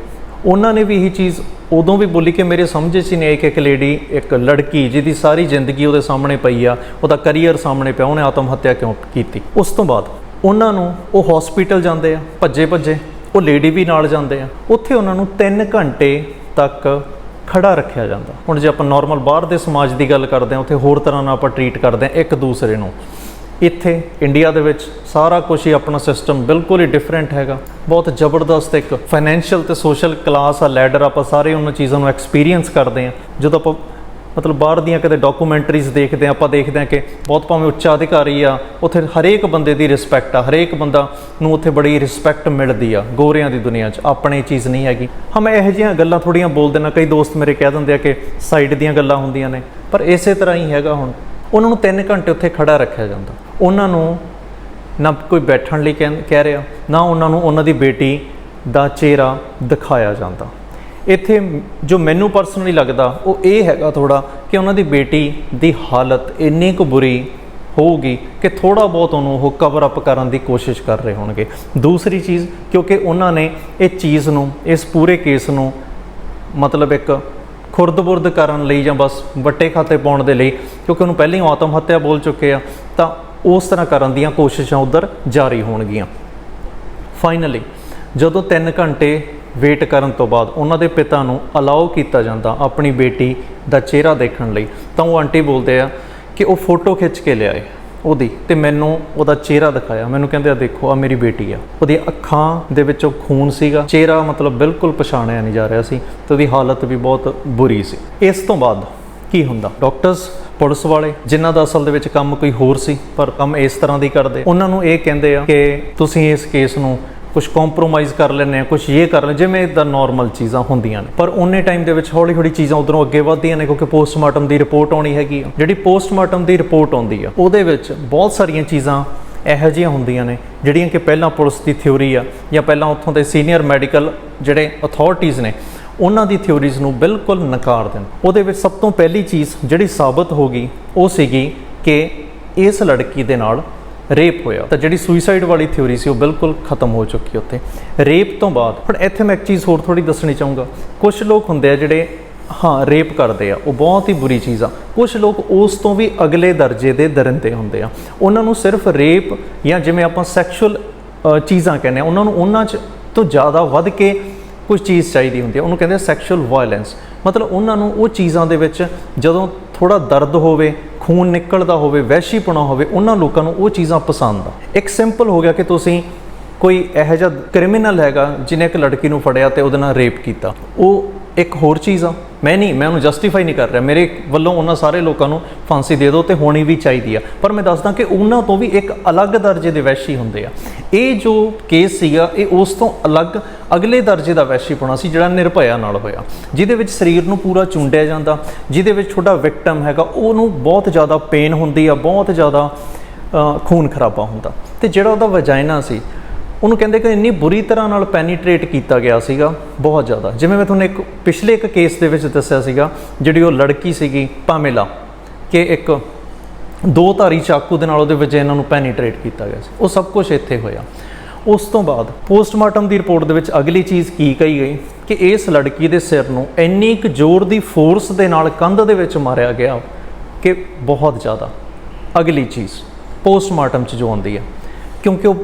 ਉਹਨਾਂ ਨੇ ਵੀ ਇਹੀ ਚੀਜ਼ ਉਦੋਂ ਵੀ ਬੋਲੀ ਕਿ ਮੇਰੇ ਸਮਝ 'ਚ ਹੀ ਨਹੀਂ ਆਈ ਕਿ ਇੱਕ ਲੇਡੀ ਇੱਕ ਲੜਕੀ ਜਿਹਦੀ ਸਾਰੀ ਜ਼ਿੰਦਗੀ ਉਹਦੇ ਸਾਹਮਣੇ ਪਈ ਆ, ਉਹਦਾ ਕੈਰੀਅਰ ਸਾਹਮਣੇ ਪਿਆ, ਉਹਨੇ ਆਤਮ ਹੱਤਿਆ ਕਿਉਂ ਕੀਤੀ? ਉਸ ਤੋਂ ਬਾਅਦ ਉਹਨਾਂ ਨੂੰ ਉਹ ਹਸਪੀਟਲ ਜਾਂਦੇ ਆ, ਭੱਜੇ ਭੱਜੇ, ਉਹ ਲੇਡੀ ਵੀ ਨਾਲ ਜਾਂਦੇ ਆ, ਉੱਥੇ ਉਹਨਾਂ ਨੂੰ 3 ਘੰਟੇ ਤੱਕ ਖੜਾ ਰੱਖਿਆ ਜਾਂਦਾ। ਹੁਣ ਜੇ ਆਪਾਂ ਨਾਰਮਲ ਬਾਹਰ ਦੇ ਸਮਾਜ ਦੀ ਗੱਲ ਕਰਦੇ ਆ ਉੱਥੇ ਹੋਰ ਤਰ੍ਹਾਂ ਨਾਲ ਆਪਾਂ ਟਰੀਟ ਕਰਦੇ ਆ ਇੱਕ ਦੂਸਰੇ ਨੂੰ। ਇੱਥੇ ਇੰਡੀਆ ਦੇ ਵਿੱਚ ਸਾਰਾ ਕੁਝ ਹੀ ਆਪਣਾ ਸਿਸਟਮ ਬਿਲਕੁਲ ਹੀ ਡਿਫਰੈਂਟ ਹੈਗਾ। ਬਹੁਤ ਜ਼ਬਰਦਸਤ ਇੱਕ ਫਾਈਨੈਂਸ਼ੀਅਲ ਤੇ ਸੋਸ਼ਲ ਕਲਾਸ ਆ ਲੈਡਰ ਆਪਾਂ ਸਾਰੇ ਉਹਨਾਂ ਚੀਜ਼ਾਂ ਨੂੰ ਐਕਸਪੀਰੀਅੰਸ ਕਰਦੇ ਆ ਜਦੋਂ ਆਪਾਂ ਮਤਲਬ ਬਾਹਰ ਦੀਆਂ ਕਦੇ ਡਾਕੂਮੈਂਟਰੀਜ਼ ਦੇਖਦੇ ਆ ਆਪਾਂ ਦੇਖਦੇ ਆ ਕਿ ਬਹੁਤ ਭਾਵੇਂ ਉੱਚਾ ਅਧਿਕਾਰੀ ਆ, ਉੱਥੇ ਹਰੇਕ ਬੰਦੇ ਦੀ ਰਿਸਪੈਕਟ ਆ, ਹਰੇਕ ਬੰਦਾ ਨੂੰ ਉੱਥੇ ਬੜੀ ਰਿਸਪੈਕਟ ਮਿਲਦੀ ਆ ਗੋਰਿਆਂ ਦੀ ਦੁਨੀਆ 'ਚ। ਆਪਣੇ ਚੀਜ਼ ਨਹੀਂ ਹੈਗੀ। ਹਾਂ, ਮੈਂ ਇਹੋ ਜਿਹੀਆਂ ਗੱਲਾਂ ਥੋੜੀਆਂ ਬੋਲ ਦੇਣਾ ਕਈ ਦੋਸਤ ਮੇਰੇ ਕਹਿ ਦਿੰਦੇ ਆ ਕਿ ਸਾਈਡ ਦੀਆਂ ਗੱਲਾਂ ਹੁੰਦੀਆਂ ਨੇ, ਪਰ ਇਸੇ ਤਰ੍ਹਾਂ ਹੀ ਹੈਗਾ ਹੁਣ। ਉਹਨਾਂ ਨੂੰ 3 ਘੰਟੇ ਉੱਥੇ ਖੜਾ ਰੱਖਿਆ ਜਾਂਦਾ। ਉਹਨਾਂ ਨੂੰ ਨਾ ਕੋਈ ਬੈਠਣ ਲਈ ਕਹਿ ਕਹਿ ਰਿਹਾ, ਨਾ ਉਹਨਾਂ ਨੂੰ ਉਹਨਾਂ ਦੀ ਬੇਟੀ ਦਾ ਚਿਹਰਾ ਦਿਖਾਇਆ ਜਾਂਦਾ। ਇੱਥੇ ਜੋ ਮੈਨੂੰ ਪਰਸਨਲੀ ਲੱਗਦਾ, ਉਹ ਇਹ ਹੈਗਾ ਥੋੜਾ ਕਿ ਉਹਨਾਂ ਦੀ ਬੇਟੀ ਦੀ ਹਾਲਤ ਇੰਨੀ ਕੁ ਬੁਰੀ ਹੋਊਗੀ ਕਿ ਥੋੜਾ ਬਹੁਤ ਉਹਨੂੰ ਉਹ ਕਵਰ ਅਪ ਕਰਨ ਦੀ ਕੋਸ਼ਿਸ਼ ਕਰ ਰਹੇ ਹੋਣਗੇ। ਦੂਸਰੀ ਚੀਜ਼, ਕਿਉਂਕਿ ਉਹਨਾਂ ਨੇ ਇਹ ਚੀਜ਼ ਨੂੰ, ਇਸ ਪੂਰੇ ਕੇਸ ਨੂੰ ਮਤਲਬ ਇੱਕ ਖੁਰਦ-ਬੁਰਦ ਕਰਨ ਲਈ ਜਾਂ ਬਸ ਵੱਟੇ ਖਾਤੇ ਪਾਉਣ ਦੇ ਲਈ, ਕਿਉਂਕਿ ਉਹਨੂੰ ਪਹਿਲਾਂ ਹੀ ਆਤਮ ਹੱਤਿਆ ਬੋਲ ਚੁੱਕੇ ਆ, ਤਾਂ ਉਸ ਤਰ੍ਹਾਂ ਕਰਨ ਦੀਆਂ ਕੋਸ਼ਿਸ਼ਾਂ ਉਧਰ ਜਾਰੀ ਹੋਣਗੀਆਂ। ਫਾਈਨਲੀ ਜਦੋਂ 3 ਘੰਟੇ ਵੇਟ ਕਰਨ ਤੋਂ ਬਾਅਦ ਉਹਨਾਂ ਦੇ ਪਿਤਾ ਨੂੰ ਅਲਾਉ ਕੀਤਾ ਜਾਂਦਾ ਆਪਣੀ ਬੇਟੀ ਦਾ ਚਿਹਰਾ ਦੇਖਣ ਲਈ, ਤਾਂ ਉਹ ਆਂਟੀ ਬੋਲਦੇ ਆ ਕਿ ਉਹ ਫੋਟੋ ਖਿੱਚ ਕੇ ਲਿਆਏ। ਉਹਦੀ ਤੇ ਮੈਨੂੰ ਉਹਦਾ ਚਿਹਰਾ ਦਿਖਾਇਆ। ਮੈਨੂੰ ਕਹਿੰਦੇ, ਆ ਦੇਖੋ, ਆ ਮੇਰੀ ਬੇਟੀ ਆ। ਉਹਦੀ ਅੱਖਾਂ ਦੇ ਵਿੱਚੋਂ ਖੂਨ ਸੀਗਾ। ਚਿਹਰਾ ਮਤਲਬ ਬਿਲਕੁਲ ਪਛਾਣਿਆ ਨਹੀਂ ਜਾ ਰਿਹਾ ਸੀ ਤੇ ਉਹਦੀ ਹਾਲਤ ਵੀ ਬਹੁਤ ਬੁਰੀ ਸੀ। ਇਸ ਤੋਂ ਬਾਅਦ ਕੀ ਹੁੰਦਾ? ਡਾਕਟਰਸ, ਪੁਲਿਸ ਵਾਲੇ, ਜਿਨ੍ਹਾਂ ਦਾ ਅਸਲ ਦੇ ਵਿੱਚ ਕੰਮ ਕੋਈ ਹੋਰ ਸੀ, ਪਰ ਕੰਮ ਇਸ ਤਰ੍ਹਾਂ ਦੀ ਕਰਦੇ, ਉਹਨਾਂ ਨੂੰ ਇਹ ਕਹਿੰਦੇ ਆ ਕਿ ਤੁਸੀਂ ਇਸ ਕੇਸ ਨੂੰ ਕੁਝ ਕੰਪਰੋਮਾਈਜ਼ ਕਰ ਲੈਂਦੇ ਆ ਕੁਝ ਇਹ ਕਰ ਲੈ ਜਿਵੇਂ ਇਦਾਂ ਨਾਰਮਲ ਚੀਜ਼ਾਂ ਹੁੰਦੀਆਂ ਨੇ। ਪਰ ਉਹਨੇ ਟਾਈਮ ਦੇ ਵਿੱਚ ਹੌਲੀ ਹੌਲੀ ਚੀਜ਼ਾਂ ਉਧਰੋਂ ਅੱਗੇ ਵਧਦੀਆਂ ਨੇ, ਕਿਉਂਕਿ ਪੋਸਟਮਾਰਟਮ ਦੀ ਰਿਪੋਰਟ ਆਉਣੀ ਹੈਗੀ ਆ। ਜਿਹੜੀ ਪੋਸਟਮਾਰਟਮ ਦੀ ਰਿਪੋਰਟ ਆਉਂਦੀ ਆ, ਉਹਦੇ ਵਿੱਚ ਬਹੁਤ ਸਾਰੀਆਂ ਚੀਜ਼ਾਂ ਇਹੋ ਜਿਹੀਆਂ ਹੁੰਦੀਆਂ ਨੇ, ਜਿਹੜੀਆਂ ਕਿ ਪਹਿਲਾਂ ਪੁਲਿਸ ਦੀ ਥਿਉਰੀ ਆ, ਜਾਂ ਪਹਿਲਾਂ ਉੱਥੋਂ ਦੇ ਸੀਨੀਅਰ ਮੈਡੀਕਲ ਜਿਹੜੇ ਅਥਾਰਟੀਆਂ ਨੇ, ਉਹਨਾਂ ਦੀ ਥਿਉਰੀਜ਼ ਨੂੰ ਬਿਲਕੁਲ ਨਕਾਰ ਦੇਣ। ਉਹਦੇ ਵਿੱਚ ਸਭ ਤੋਂ ਪਹਿਲੀ ਚੀਜ਼ ਜਿਹੜੀ ਸਾਬਤ ਹੋ ਗਈ, ਉਹ ਸੀਗੀ ਕਿ ਇਸ ਲੜਕੀ ਦੇ ਨਾਲ ਰੇਪ ਹੋਇਆ। ਤਾਂ ਜਿਹੜੀ ਸੁਸਾਈਡ ਵਾਲੀ ਥਿਉਰੀ ਸੀ, ਉਹ ਬਿਲਕੁਲ ਖਤਮ ਹੋ ਚੁੱਕੀ ਉੱਥੇ। ਰੇਪ ਤੋਂ ਬਾਅਦ, ਹੁਣ ਇੱਥੇ ਮੈਂ ਇੱਕ ਚੀਜ਼ ਹੋਰ ਥੋੜੀ ਦੱਸਣੀ ਚਾਹੂੰਗਾ। ਕੁਝ ਲੋਕ ਹੁੰਦੇ ਆ ਜਿਹੜੇ, ਹਾਂ ਰੇਪ ਕਰਦੇ ਆ। ਉਹ ਬਹੁਤ ਹੀ ਬੁਰੀ ਚੀਜ਼ ਆ। ਕੁਝ ਲੋਕ ਉਸ ਤੋਂ ਵੀ ਅਗਲੇ ਦਰਜੇ ਦੇ ਦਰਿੰਦੇ ਹੁੰਦੇ ਆ। ਉਹਨਾਂ ਨੂੰ ਸਿਰਫ ਰੇਪ ਜਾਂ ਜਿਵੇਂ ਆਪਾਂ ਸੈਕਸ਼ੂਅਲ ਚੀਜ਼ਾਂ ਕਹਿੰਦੇ ਆ, ਉਹਨਾਂ ਨੂੰ ਉਹਨਾਂ 'ਚ ਤੋਂ ਜ਼ਿਆਦਾ ਵੱਧ ਕੇ ਕੁਝ ਚੀਜ਼ ਚਾਹੀਦੀ ਹੁੰਦੀ ਹੈ ਉਹਨੂੰ ਕਹਿੰਦੇ ਸੈਕਸ਼ੂਅਲ ਵਾਇਲੈਂਸ ਮਤਲਬ ਉਹਨਾਂ ਨੂੰ ਉਹ ਚੀਜ਼ਾਂ ਦੇ ਵਿੱਚ ਜਦੋਂ ਥੋੜਾ ਦਰਦ ਹੋਵੇ ਖੂਨ ਨਿਕਲਦਾ ਹੋਵੇ, ਵਹਿਸ਼ੀਪੁਣਾ ਹੋਵੇ, ਉਹਨਾਂ ਲੋਕਾਂ ਨੂੰ ਉਹ ਚੀਜ਼ਾਂ ਪਸੰਦ ਆ। ਇੱਕ ਸਿੰਪਲ ਹੋ ਗਿਆ ਕਿ ਤੁਸੀਂ ਕੋਈ ਇਹੋ ਜਿਹਾ ਕ੍ਰਿਮੀਨਲ ਹੈਗਾ ਜਿਹਨੇ ਇੱਕ ਲੜਕੀ ਨੂੰ ਫੜਿਆ ਤੇ ਉਹਦੇ ਨਾਲ ਰੇਪ ਕੀਤਾ। ਉਹ ਇੱਕ ਹੋਰ ਚੀਜ਼ ਆ। ਮੈਂ ਨਹੀਂ, ਮੈਂ ਉਹਨੂੰ ਜਸਟੀਫਾਈ ਨਹੀਂ ਕਰ ਰਿਹਾ। ਮੇਰੇ ਵੱਲੋਂ ਉਹਨਾਂ ਸਾਰੇ ਲੋਕਾਂ ਨੂੰ ਫਾਂਸੀ ਦੇ ਦਿਓ ਤੇ ਹੋਣੀ ਵੀ ਚਾਹੀਦੀ ਆ। ਪਰ ਮੈਂ ਦੱਸਦਾ ਕਿ ਉਹਨਾਂ ਤੋਂ ਵੀ ਇੱਕ ਅਲੱਗ ਦਰਜੇ ਦੇ ਵੈਸ਼ੀ ਹੁੰਦੇ ਆ। ਇਹ ਜੋ ਕੇਸ ਸੀਗਾ, ਇਹ ਉਸ ਤੋਂ ਅਲੱਗ ਅਗਲੇ ਦਰਜੇ ਦਾ ਵੈਸ਼ੀਪੁਣਾ ਸੀ, ਜਿਹੜਾ ਨਿਰਭਇਆ ਨਾਲ ਹੋਇਆ। ਜਿਹਦੇ ਵਿੱਚ ਸਰੀਰ ਨੂੰ ਪੂਰਾ ਚੁੰਡਿਆ ਜਾਂਦਾ, ਜਿਹਦੇ ਵਿੱਚ ਤੁਹਾਡਾ ਵਿਕਟਮ ਹੈਗਾ, ਉਹਨੂੰ ਬਹੁਤ ਜ਼ਿਆਦਾ ਪੇਨ ਹੁੰਦੀ ਆ, ਬਹੁਤ ਜ਼ਿਆਦਾ ਖੂਨ ਖਰਾਬਾ ਹੁੰਦਾ। ਤੇ ਜਿਹੜਾ ਉਹਦਾ ਵਜਾਇਨਾ ਸੀ ਉਹਨੂੰ ਕਹਿੰਦੇ ਕਿ ਇੰਨੀ ਬੁਰੀ ਤਰ੍ਹਾਂ ਨਾਲ ਪੈਨੀਟ੍ਰੇਟ ਕੀਤਾ ਗਿਆ ਸੀਗਾ, ਬਹੁਤ ਜ਼ਿਆਦਾ। ਜਿਵੇਂ ਮੈਂ ਤੁਹਾਨੂੰ ਇੱਕ ਪਿਛਲੇ ਇੱਕ ਕੇਸ ਦੇ ਵਿੱਚ ਦੱਸਿਆ ਸੀਗਾ, ਜਿਹੜੀ ਉਹ ਲੜਕੀ ਸੀਗੀ, ਪਾਮੇਲਾ, ਕਿ ਇੱਕ ਦੋ ਧਾਰੀ ਚਾਕੂ ਦੇ ਨਾਲ ਉਹਦੇ ਵਿੱਚ ਇਹਨਾਂ ਨੂੰ ਪੈਨੀਟ੍ਰੇਟ ਕੀਤਾ ਗਿਆ ਸੀ। ਉਹ ਸਭ ਕੁਝ ਇੱਥੇ ਹੋਇਆ। ਉਸ ਤੋਂ ਬਾਅਦ ਪੋਸਟਮਾਰਟਮ ਦੀ ਰਿਪੋਰਟ ਦੇ ਵਿੱਚ ਅਗਲੀ ਚੀਜ਼ ਕੀ ਕਹੀ ਗਈ? ਕਿ ਇਸ ਲੜਕੀ ਦੇ ਸਿਰ ਨੂੰ ਇੰਨੀ ਕੁ ਜ਼ੋਰ ਦੀ ਫੋਰਸ ਦੇ ਨਾਲ ਕੰਧ ਦੇ ਵਿੱਚ ਮਾਰਿਆ ਗਿਆ ਕਿ ਬਹੁਤ ਜ਼ਿਆਦਾ। ਅਗਲੀ ਚੀਜ਼ ਪੋਸਟਮਾਰਟਮ 'ਚ ਜੋ ਆਉਂਦੀ ਹੈ। ਕਿਉਂਕਿ ਉਹ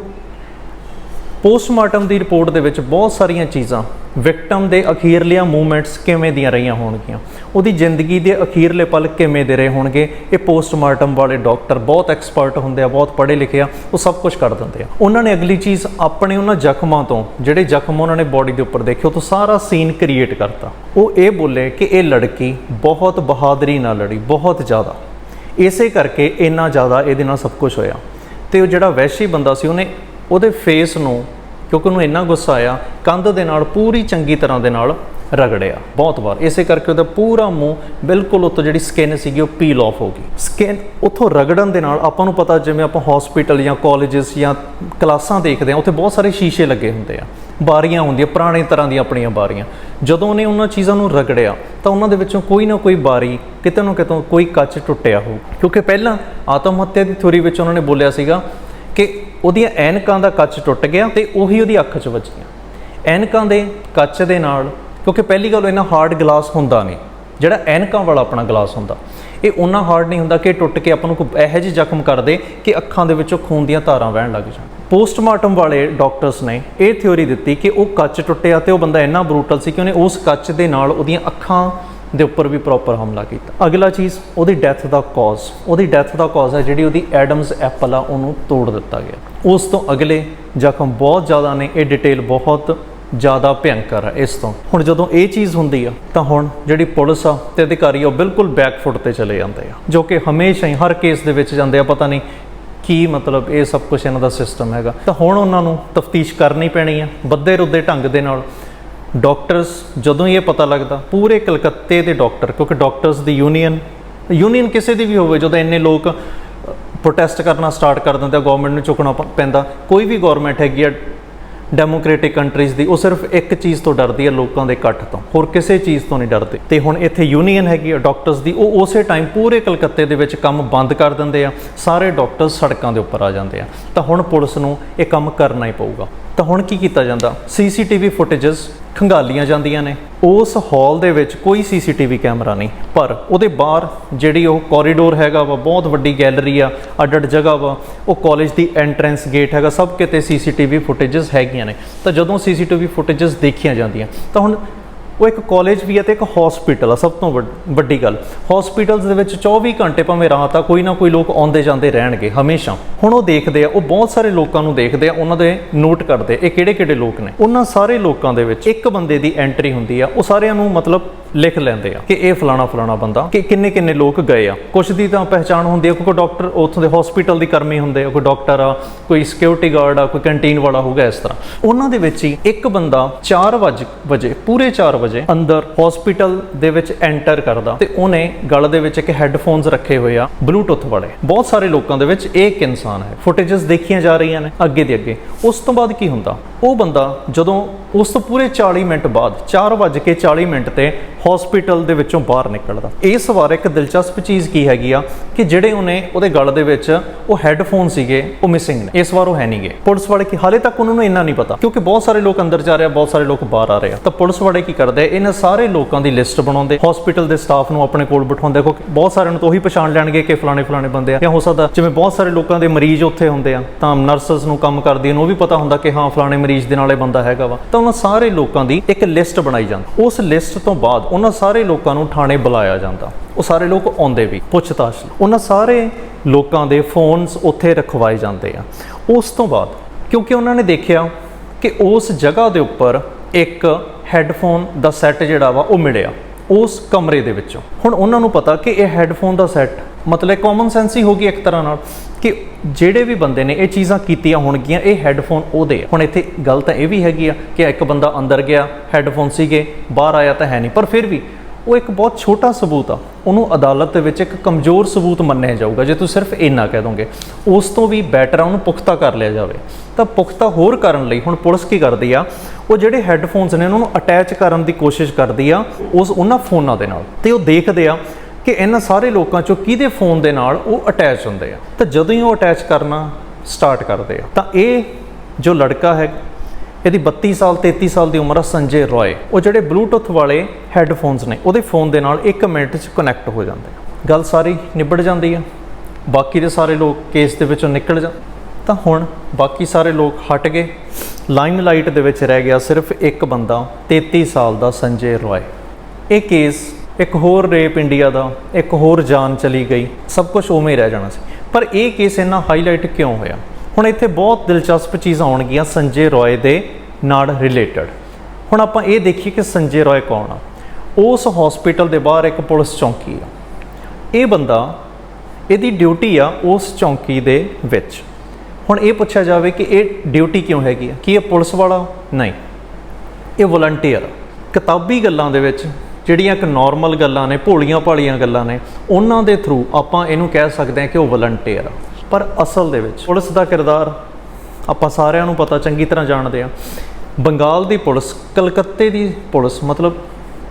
ਪੋਸਟਮਾਰਟਮ ਦੀ ਰਿਪੋਰਟ ਦੇ ਵਿੱਚ ਬਹੁਤ ਸਾਰੀਆਂ ਚੀਜ਼ਾਂ ਵਿਕਟਮ ਦੇ ਅਖੀਰਲੀਆਂ ਮੂਵਮੈਂਟਸ ਕਿਵੇਂ ਦੀਆਂ ਰਹੀਆਂ ਹੋਣਗੀਆਂ, ਉਹਦੀ ਜ਼ਿੰਦਗੀ ਦੇ ਅਖੀਰਲੇ ਪਲ ਕਿਵੇਂ ਦੇ ਰਹੇ ਹੋਣਗੇ, ਇਹ ਪੋਸਟਮਾਰਟਮ ਵਾਲੇ ਡਾਕਟਰ ਬਹੁਤ ਐਕਸਪਰਟ ਹੁੰਦੇ ਆ, ਬਹੁਤ ਪੜ੍ਹੇ ਲਿਖੇ ਆ, ਉਹ ਸਭ ਕੁਝ ਕਰ ਦਿੰਦੇ ਆ। ਉਹਨਾਂ ਨੇ ਅਗਲੀ ਚੀਜ਼ ਆਪਣੇ ਉਹਨਾਂ ਜ਼ਖਮਾਂ ਤੋਂ, ਜਿਹੜੇ ਜ਼ਖਮ ਉਹਨਾਂ ਨੇ ਬਾਡੀ ਦੇ ਉੱਪਰ ਦੇਖੇ, ਉਹ ਤੋਂ ਸਾਰਾ ਸੀਨ ਕ੍ਰੀਏਟ ਕਰਤਾ। ਉਹ ਇਹ ਬੋਲੇ ਕਿ ਇਹ ਲੜਕੀ ਬਹੁਤ ਬਹਾਦਰੀ ਨਾਲ ਲੜੀ, ਬਹੁਤ ਜ਼ਿਆਦਾ। ਇਸੇ ਕਰਕੇ ਇੰਨਾ ਜ਼ਿਆਦਾ ਇਹਦੇ ਨਾਲ ਸਭ ਕੁਝ ਹੋਇਆ। ਤੇ ਉਹ ਜਿਹੜਾ ਵੈਸ਼ੀ ਬੰਦਾ ਸੀ, ਉਹਨੇ ਉਹਦੇ ਫੇਸ ਨੂੰ, ਕਿਉਂਕਿ ਉਹਨੂੰ ਇੰਨਾ ਗੁੱਸਾ ਆਇਆ, ਕੰਧ ਦੇ ਨਾਲ ਪੂਰੀ ਚੰਗੀ ਤਰ੍ਹਾਂ ਦੇ ਨਾਲ ਰਗੜਿਆ। ਬਹੁਤ ਵਾਰ। ਇਸੇ ਕਰਕੇ ਉਹਦਾ ਪੂਰਾ ਮੂੰਹ ਬਿਲਕੁਲ ਉੱਤੋਂ ਜਿਹੜੀ ਸਕਿਨ ਸੀਗੀ ਉਹ ਪੀਲ ਆਫ ਹੋ ਗਈ। ਸਕਿਨ ਉੱਥੋਂ ਰਗੜਨ ਦੇ ਨਾਲ ਆਪਾਂ ਨੂੰ ਪਤਾ, ਜਿਵੇਂ ਆਪਾਂ ਹਸਪੀਟਲ ਜਾਂ ਕਾਲਜਸ ਜਾਂ ਕਲਾਸਾਂ ਦੇਖਦੇ ਆ ਉੱਥੇ ਬਹੁਤ ਸਾਰੇ ਸ਼ੀਸ਼ੇ ਲੱਗੇ ਹੁੰਦੇ ਆ। ਬਾਰੀਆਂ ਹੁੰਦੀਆਂ, ਪੁਰਾਣੇ ਤਰ੍ਹਾਂ ਦੀਆਂ ਆਪਣੀਆਂ ਬਾਰੀਆਂ। ਜਦੋਂ ਉਹਨੇ ਉਹਨਾਂ ਚੀਜ਼ਾਂ ਨੂੰ ਰਗੜਿਆ, ਤਾਂ ਉਹਨਾਂ ਦੇ ਵਿੱਚੋਂ ਕੋਈ ਨਾ ਕੋਈ ਬਾਰੀ ਕਿਤੇ ਨਾ ਕਿਤੋਂ ਕੋਈ ਕੱਚ ਟੁੱਟਿਆ ਹੋਊ। ਕਿਉਂਕਿ ਪਹਿਲਾਂ ਆਤਮ ਹੱਤਿਆ ਦੀ ਥਿਉਰੀ ਵਿੱਚ ਉਹਨਾਂ ਨੇ ਬੋਲਿਆ ਸੀਗਾ ਕਿ ਉਹਦੀਆਂ ਐਨਕਾਂ ਦਾ ਕੱਚ ਟੁੱਟ ਗਿਆ ਤੇ ਉਹੀ ਉਹਦੀ ਅੱਖ 'ਚ ਵੱਜੀਆਂ। ਐਨਕਾਂ ਦੇ ਕੱਚ ਦੇ ਨਾਲ, ਕਿਉਂਕਿ ਪਹਿਲੀ ਗੱਲ ਇਹਨਾਂ ਹਾਰਡ ਗਲਾਸ ਹੁੰਦਾ ਨਹੀਂ, ਜਿਹੜਾ ਐਨਕਾਂ ਵਾਲਾ ਆਪਣਾ ਗਲਾਸ ਹੁੰਦਾ, ਇਹ ਉਹਨਾਂ ਹਾਰਡ ਨਹੀਂ ਹੁੰਦਾ ਕਿ ਟੁੱਟ ਕੇ ਆਪਾਂ ਨੂੰ ਕੋਈ ਇਹੋ ਜਿਹੇ ਜ਼ਖਮ ਕਰ ਦੇ ਕਿ ਅੱਖਾਂ ਦੇ ਵਿੱਚੋਂ ਖੂਨ ਦੀਆਂ ਧਾਰਾਂ ਵਹਿਣ ਲੱਗ ਜਾਣ। ਪੋਸਟਮਾਰਟਮ ਵਾਲੇ ਡਾਕਟਰਸ ਨੇ ਇਹ ਥਿਉਰੀ ਦਿੱਤੀ ਕਿ ਉਹ ਕੱਚ ਟੁੱਟਿਆ ਤੇ ਉਹ ਬੰਦਾ ਇੰਨਾ ਬਰੂਟਲ ਸੀ ਕਿ ਉਹਨੇ ਉਸ ਕੱਚ ਦੇ ਨਾਲ ਉਹਦੀਆਂ ਅੱਖਾਂ ਦੇ ਉੱਪਰ ਵੀ ਪ੍ਰੋਪਰ ਹਮਲਾ ਕੀਤਾ। ਅਗਲਾ ਚੀਜ਼, ਉਹਦੀ ਡੈਥ ਦਾ ਕਾਜ਼ ਉਹਦੀ ਡੈਥ ਦਾ ਕਾਜ਼ ਹੈ ਜਿਹੜੀ ਉਹਦੀ ਐਡਮਸ ਐਪਲ ਆ, ਉਹਨੂੰ ਤੋੜ ਦਿੱਤਾ ਗਿਆ। ਉਸ ਤੋਂ ਅਗਲੇ ਜ਼ਖਮ ਬਹੁਤ ਜ਼ਿਆਦਾ ਨੇ, ਇਹ ਡਿਟੇਲ ਬਹੁਤ ਜ਼ਿਆਦਾ ਭਿਅੰਕਰ ਹੈ ਇਸ ਤੋਂ। ਹੁਣ ਜਦੋਂ ਇਹ ਚੀਜ਼ ਹੁੰਦੀ ਆ, ਤਾਂ ਹੁਣ ਜਿਹੜੀ ਪੁਲਿਸ ਆ ਤੇ ਅਧਿਕਾਰੀ ਆ ਉਹ ਬਿਲਕੁਲ ਬੈਕ ਫੁੱਟ ਤੇ ਚਲੇ ਜਾਂਦੇ ਆ, ਜੋ ਕਿ ਹਮੇਸ਼ਾ ਹੀ ਹਰ ਕੇਸ ਦੇ ਵਿੱਚ ਜਾਂਦੇ ਆ, ਪਤਾ ਨਹੀਂ ਕੀ ਮਤਲਬ ਇਹ ਸਭ ਕੁਝ ਇਹਨਾਂ ਦਾ ਸਿਸਟਮ ਹੈਗਾ। ਤਾਂ ਹੁਣ ਉਹਨਾਂ ਨੂੰ ਤਫਤੀਸ਼ ਕਰਨੀ ਪੈਣੀ ਆ ਬੱਦੇ ਰੁੱਦੇ ਢੰਗ ਦੇ ਨਾਲ। ਡਾਕਟਰਸ, ਜਦੋਂ ਇਹ ਪਤਾ ਲੱਗਦਾ, ਪੂਰੇ ਕਲਕੱਤੇ ਦੇ ਡਾਕਟਰ, ਕਿਉਂਕਿ ਡਾਕਟਰਸ ਦੀ ਯੂਨੀਅਨ ਯੂਨੀਅਨ ਕਿਸੇ ਦੀ ਵੀ ਹੋਵੇ, ਜਦੋਂ ਇੰਨੇ ਲੋਕ ਪ੍ਰੋਟੈਸਟ ਕਰਨਾ ਸਟਾਰਟ ਕਰ ਦਿੰਦੇ ਆ ਗਵਰਨਮੈਂਟ ਨੂੰ ਝੁਕਣਾ ਪੈਂਦਾ। ਕੋਈ ਵੀ ਗਵਰਨਮੈਂਟ ਹੈਗੀ ਆ ਡੈਮੋਕ੍ਰੈਟਿਕ ਕੰਟਰੀਜ਼ ਦੀ, ਉਹ ਸਿਰਫ ਇੱਕ ਚੀਜ਼ ਤੋਂ ਡਰਦੀ ਹੈ ਲੋਕਾਂ ਦੇ ਇਕੱਠ ਤੋਂ। ਹੋਰ ਕਿਸੇ ਚੀਜ਼ ਤੋਂ ਨਹੀਂ ਡਰਦੇ। ਤੇ ਹੁਣ ਇੱਥੇ ਯੂਨੀਅਨ ਹੈਗੀ ਆ ਡਾਕਟਰਸ ਦੀ, ਉਹ ਉਸੇ ਟਾਈਮ ਪੂਰੇ ਕਲਕੱਤੇ ਦੇ ਵਿੱਚ ਕੰਮ ਬੰਦ ਕਰ ਦਿੰਦੇ ਆ। ਸਾਰੇ ਡਾਕਟਰ ਸੜਕਾਂ ਦੇ ਉੱਪਰ ਆ ਜਾਂਦੇ ਆ। ਤਾਂ ਹੁਣ ਪੁਲਿਸ ਨੂੰ ਇਹ ਕੰਮ ਕਰਨਾ ਹੀ ਪਊਗਾ। ਤਾਂ ਹੁਣ ਕੀ ਕੀਤਾ ਜਾਂਦਾ? ਸੀਸੀਟੀਵੀ ਫੁਟੇजेस ਖੰਗਾਲੀਆਂ ਜਾਂਦੀਆਂ ਨੇ। ਉਸ ਹਾਲ ਦੇ ਵਿੱਚ ਕੋਈ ਸੀਸੀਟੀਵੀ ਕੈਮਰਾ ਨਹੀਂ। ਪਰ ਉਹਦੇ ਬਾਹਰ ਜਿਹੜੀ ਉਹ ਕੋਰੀਡੋਰ ਹੈਗਾ ਵਾ, ਬਹੁਤ ਵੱਡੀ ਗੈਲਰੀ ਆ, ਅੱਡ-ਅੱਡ ਜਗ੍ਹਾ ਵਾ, ਉਹ ਕਾਲਜ ਦੀ ਐਂਟਰੈਂਸ ਗੇਟ ਹੈਗਾ, ਸਭ ਕਿਤੇ ਸੀਸੀਟੀਵੀ ਫੁਟੇजेस ਹੈਗੀਆਂ ਨੇ। ਤਾਂ ਜਦੋਂ ਸੀਸੀਟੀਵੀ ਫੁਟੇजेस ਦੇਖੀਆਂ ਜਾਂਦੀਆਂ, ਤਾਂ ਹੁਣ ਉਹ ਇੱਕ ਕਾਲਜ ਵੀ ਹੈ ਤੇ ਇੱਕ ਹਸਪੀਟਲ ਆ, ਸਭ ਤੋਂ ਵੱਡ- ਵੱਡੀ ਗੱਲ। ਹਸਪੀਟਲਸ ਦੇ ਵਿੱਚ 24 ਘੰਟੇ ਭਾਵੇਂ ਰਾਤ ਆ, ਕੋਈ ਨਾ ਕੋਈ ਲੋਕ ਆਉਂਦੇ ਜਾਂਦੇ ਰਹਿਣਗੇ, ਹਮੇਸ਼ਾ। ਹੁਣ ਉਹ ਦੇਖਦੇ ਆ, ਉਹ ਬਹੁਤ ਸਾਰੇ ਲੋਕਾਂ ਨੂੰ ਦੇਖਦੇ ਆ, ਉਹਨਾਂ ਦੇ ਨੋਟ ਕਰਦੇ ਇਹ ਕਿਹੜੇ ਕਿਹੜੇ ਲੋਕ ਨੇ। ਉਹਨਾਂ ਸਾਰੇ ਲੋਕਾਂ ਦੇ ਵਿੱਚ ਇੱਕ ਬੰਦੇ ਦੀ ਐਂਟਰੀ ਹੁੰਦੀ ਆ, ਉਹ ਸਾਰਿਆਂ ਨੂੰ ਮਤਲਬ ਲਿਖ ਲੈਂਦੇ ਆ ਕਿ ਇਹ ਫਲਾਣਾ ਫਲਾਣਾ ਬੰਦਾ ਕਿ ਕਿੰਨੇ ਕਿੰਨੇ ਲੋਕ ਗਏ ਆ। ਕੁਝ ਦੀ ਤਾਂ ਪਹਿਚਾਣ ਹੁੰਦੀ ਆ, ਕੋਈ ਡਾਕਟਰ ਉੱਥੋਂ ਦੇ ਹਸਪੀਟਲ ਦੀ ਕਰਮੀ ਹੁੰਦੇ ਆ, ਕੋਈ ਡਾਕਟਰ ਆ, ਕੋਈ ਸਿਕਿਉਰਿਟੀ ਗਾਰਡ ਆ, ਕੋਈ ਕੈਂਟੀਨ ਵਾਲਾ ਹੋਊਗਾ ਇਸ ਤਰ੍ਹਾਂ। ਉਹਨਾਂ ਦੇ ਵਿੱਚ ਹੀ ਇੱਕ ਬੰਦਾ 4 ਵਜ ਵਜੇ, ਪੂਰੇ 4 ਵਜੇ ਅੰਦਰ ਹਸਪੀਟਲ ਦੇ ਵਿੱਚ ਐਂਟਰ ਕਰਦਾ ਤੇ ਉਹਨੇ ਗਲ ਦੇ ਵਿੱਚ ਇੱਕ ਹੈੱਡਫੋਨਸ ਰੱਖੇ ਹੋਏ ਆ ਬਲੂਟੁੱਥ ਵਾਲੇ। ਬਹੁਤ ਸਾਰੇ ਲੋਕਾਂ ਦੇ ਵਿੱਚ ਇਹ ਇੱਕ ਇਨਸਾਨ ਹੈ। ਫੁਟੇजेस ਦੇਖੀਆਂ ਜਾ ਰਹੀਆਂ ਨੇ ਅੱਗੇ ਦੇ ਅੱਗੇ। ਉਸ ਤੋਂ ਬਾਅਦ ਕੀ ਹੁੰਦਾ? ਉਹ ਬੰਦਾ ਜਦੋਂ ਉਸ ਤੋਂ ਪੂਰੇ 40 ਮਿੰਟ ਬਾਅਦ 4:40 ਮਿੰਟ ਤੇ ਹਸਪੀਟਲ ਦੇ ਵਿੱਚੋਂ ਬਾਹਰ ਨਿਕਲਦਾ। ਇਸ ਵਾਰ ਇੱਕ ਦਿਲਚਸਪ ਚੀਜ਼ ਕੀ ਹੈਗੀ ਆ ਕਿ ਜਿਹੜੇ ਉਹਨੇ ਉਹਦੇ ਗਲ ਦੇ ਵਿੱਚ ਉਹ ਹੈੱਡਫੋਨ ਸੀਗੇ, ਉਹ ਮਿਸਿੰਗ ਨੇ। ਇਸ ਵਾਰ ਉਹ ਹੈ ਨਹੀਂਗੇ। ਪੁਲਿਸ ਵਾਲੇ ਕੀ ਹਾਲੇ ਤੱਕ ਉਹਨਾਂ ਨੂੰ ਇੰਨਾ ਨਹੀਂ ਪਤਾ, ਕਿਉਂਕਿ ਬਹੁਤ ਸਾਰੇ ਲੋਕ ਅੰਦਰ ਜਾ ਰਹੇ ਆ, ਬਹੁਤ ਸਾਰੇ ਲੋਕ ਬਾਹਰ ਆ ਰਹੇ ਆ। ਤਾਂ ਪੁਲਿਸ ਵਾਲੇ ਕੀ ਕਰਦੇ, ਇਹਨਾਂ ਸਾਰੇ ਲੋਕਾਂ ਦੀ ਲਿਸਟ ਬਣਾਉਂਦੇ ਹਸਪੀਟਲ ਦੇ ਸਟਾਫ ਨੂੰ ਆਪਣੇ ਕੋਲ ਬਿਠਾਉਂਦੇ, ਕਿਉਂਕਿ ਬਹੁਤ ਸਾਰਿਆਂ ਨੂੰ ਤਾਂ ਉਹੀ ਪਛਾਣ ਲੈਣਗੇ ਕਿ ਫਲਾਣੇ ਫਲਾਣੇ ਬੰਦੇ ਆ। ਜਾਂ ਹੋ ਸਕਦਾ ਜਿਵੇਂ ਬਹੁਤ ਸਾਰੇ ਲੋਕਾਂ ਦੇ ਮਰੀਜ਼ ਉੱਥੇ ਹੁੰਦੇ ਆ, ਤਾਂ ਨਰਸਸ ਨੂੰ ਕੰਮ ਕਰਦੀਆਂ ਨੂੰ ਉਹ ਵੀ ਪਤਾ ਹੁੰਦਾ ਕਿ ਹਾਂ, ਫਲਾਣੇ ਮਰੀਜ਼ ਦੇ ਨਾਲ ਇਹ ਬੰਦਾ ਹੈਗਾ ਵਾ। ਤਾਂ ਉਹਨਾਂ ਸਾਰੇ ਲੋਕਾਂ ਦੀ ਇੱਕ ਲਿਸਟ ਬਣਾਈ ਜਾਂਦੀ। ਉਸ ਲਿਸਟ ਤੋਂ ਬਾਅਦ ਉਹਨਾਂ ਸਾਰੇ ਲੋਕਾਂ ਨੂੰ ਥਾਣੇ ਬੁਲਾਇਆ ਜਾਂਦਾ। ਉਹ ਸਾਰੇ ਲੋਕ ਆਉਂਦੇ ਵੀ, ਪੁੱਛਤਾਛ ਉਹਨਾਂ ਸਾਰੇ ਲੋਕਾਂ ਦੇ ਫੋਨਸ ਉੱਥੇ ਰਖਵਾਏ ਜਾਂਦੇ ਆ। ਉਸ ਤੋਂ ਬਾਅਦ, ਕਿਉਂਕਿ ਉਹਨਾਂ ਨੇ ਦੇਖਿਆ ਕਿ ਉਸ ਜਗ੍ਹਾ ਦੇ ਉੱਪਰ ਇੱਕ ਹੈੱਡਫੋਨ ਦਾ ਸੈੱਟ ਜਿਹੜਾ ਵਾ ਉਹ ਮਿਲਿਆ, ਉਸ ਕਮਰੇ ਦੇ ਵਿੱਚੋਂ। ਹੁਣ ਉਹਨਾਂ ਨੂੰ ਪਤਾ ਕਿ ਇਹ ਹੈੱਡਫੋਨ ਦਾ ਸੈੱਟ ਮਤਲਬ ਕਾਮਨ ਸੈਂਸ ਹੀ ਹੋ ਗਈ ਇੱਕ ਤਰ੍ਹਾਂ ਨਾਲ ਕਿ ਜਿਹੜੇ ਵੀ ਬੰਦੇ ਨੇ ਇਹ ਚੀਜ਼ਾਂ ਕੀਤੀਆਂ ਹੋਣਗੀਆਂ, ਇਹ ਹੈੱਡਫੋਨ ਉਹਦੇ ਆ। ਹੁਣ ਇੱਥੇ ਗੱਲ ਤਾਂ ਇਹ ਵੀ ਹੈਗੀ ਆ ਕਿ ਇੱਕ ਬੰਦਾ ਅੰਦਰ ਗਿਆ ਹੈੱਡਫੋਨ ਸੀਗੇ, ਬਾਹਰ ਆਇਆ ਤਾਂ ਹੈ ਨਹੀਂ। ਪਰ ਫਿਰ ਵੀ ਉਹ ਇੱਕ ਬਹੁਤ ਛੋਟਾ ਸਬੂਤ ਆ। ਉਹਨੂੰ ਅਦਾਲਤ ਦੇ ਵਿੱਚ ਇੱਕ ਕਮਜ਼ੋਰ ਸਬੂਤ ਮੰਨਿਆ ਜਾਊਗਾ, ਜੇ ਤੁਸੀਂ ਸਿਰਫ ਇੰਨਾ ਕਹਿ ਦੋਗੇ। ਉਸ ਤੋਂ ਵੀ ਬੈਟਰ ਆ, ਉਹਨੂੰ ਪੁਖਤਾ ਕਰ ਲਿਆ ਜਾਵੇ। ਤਾਂ ਪੁਖਤਾ ਹੋਰ ਕਰਨ ਲਈ ਹੁਣ ਪੁਲਿਸ ਕੀ ਕਰਦੀ ਆ? ਉਹ ਜਿਹੜੇ ਹੈੱਡਫੋਨਸ ਨੇ, ਉਹਨਾਂ ਨੂੰ ਅਟੈਚ ਕਰਨ ਦੀ ਕੋਸ਼ਿਸ਼ ਕਰਦੀ ਆ ਉਸ ਉਹਨਾਂ ਫੋਨਾਂ ਦੇ ਨਾਲ। ਤੇ ਉਹ ਦੇਖਦੇ ਆ ਕਿ ਇਹਨਾਂ ਸਾਰੇ ਲੋਕਾਂ ਚੋਂ ਕਿਹਦੇ ਫੋਨ ਦੇ ਨਾਲ ਉਹ ਅਟੈਚ ਹੁੰਦੇ ਆ? ਤਾਂ ਜਦੋਂ ਹੀ ਉਹ ਅਟੈਚ ਕਰਨਾ ਸਟਾਰਟ ਕਰਦੇ ਆ। ਤਾਂ ਇਹ ਜੋ ਲੜਕਾ ਹੈ, ਇਹਦੀ 32 ਸਾਲ 33 ਸਾਲ ਦੀ ਉਮਰ ਆ, ਸੰਜੇ ਰੋਏ। ਉਹ ਜਿਹੜੇ ਬਲੂਟੁੱਥ ਵਾਲੇ ਹੈੱਡਫੋਨਸ ਨੇ, ਉਹਦੇ ਫੋਨ ਦੇ ਨਾਲ 1 ਮਿੰਟ 'ਚ ਕਨੈਕਟ ਹੋ ਜਾਂਦੇ ਆ। ਗੱਲ ਸਾਰੀ ਨਿਬੜ ਜਾਂਦੀ ਆ। ਬਾਕੀ ਦੇ ਸਾਰੇ ਲੋਕ ਕੇਸ ਦੇ ਵਿੱਚੋਂ ਨਿਕਲ ਜਾਂ ਤਾਂ ਹੁਣ ਬਾਕੀ ਸਾਰੇ ਲੋਕ ਹਟ ਗਏ। ਲਾਈਮ ਲਾਈਟ ਦੇ ਵਿੱਚ ਰਹਿ ਗਿਆ ਸਿਰਫ ਇੱਕ ਬੰਦਾ 33 ਸਾਲ ਦਾ ਸੰਜੇ ਰੋਏ। ਇਹ ਕੇਸ ਇੱਕ ਹੋਰ ਰੇਪ ਇੰਡੀਆ ਦਾ, ਇੱਕ ਹੋਰ ਜਾਨ ਚਲੀ ਗਈ, ਸਭ ਕੁਝ ਉਵੇਂ ਹੀ ਰਹਿ ਜਾਣਾ ਸੀ। ਪਰ ਇਹ ਕੇਸ ਇੰਨਾ ਹਾਈਲਾਈਟ ਕਿਉਂ ਹੋਇਆ? ਹੁਣ ਇੱਥੇ ਬਹੁਤ ਦਿਲਚਸਪ ਚੀਜ਼ਾਂ ਆਉਣਗੀਆਂ ਸੰਜੇ ਰॉय ਦੇ ਨਾਲ ਰਿਲੇਟਡ ਹੁਣ ਆਪਾਂ ਇਹ ਦੇਖੀਏ ਕਿ ਸੰਜੇ ਰॉय ਕੌਣ ਆ। ਉਸ ਹਸਪੀਟਲ ਦੇ ਬਾਹਰ ਇੱਕ ਪੁਲਿਸ ਚੌਂਕੀ ਆ। ਇਹ ਬੰਦਾ ਇਹਦੀ ਡਿਊਟੀ ਆ ਉਸ ਚੌਂਕੀ ਦੇ ਵਿੱਚ। ਹੁਣ ਇਹ ਪੁੱਛਿਆ ਜਾਵੇ ਕਿ ਇਹ ਡਿਊਟੀ ਕਿਉਂ ਹੈਗੀ ਆ? ਕੀ ਇਹ ਪੁਲਿਸ ਵਾਲਾ? ਨਹੀਂ। ਇਹ ਵਲੰਟੀਅਰ ਕਿਤਾਬੀ ਗੱਲਾਂ ਦੇ ਵਿੱਚ ਜਿਹੜੀਆਂ ਇੱਕ ਨਾਰਮਲ ਗੱਲਾਂ ਨੇ, ਭੋਲੀਆਂ ਭਾਲੀਆਂ ਗੱਲਾਂ ਨੇ, ਉਹਨਾਂ ਦੇ ਥਰੂ ਆਪਾਂ ਇਹਨੂੰ ਕਹਿ ਸਕਦੇ ਹਾਂ ਕਿ ਉਹ ਵਲੰਟੀਅਰ ਆ। ਪਰ ਅਸਲ ਦੇ ਵਿੱਚ ਪੁਲਿਸ ਦਾ ਕਿਰਦਾਰ ਆਪਾਂ ਸਾਰਿਆਂ ਨੂੰ ਪਤਾ, ਚੰਗੀ ਤਰ੍ਹਾਂ ਜਾਣਦੇ ਆ ਬੰਗਾਲ ਦੀ ਪੁਲਿਸ, ਕਲਕੱਤੇ ਦੀ ਪੁਲਿਸ, ਮਤਲਬ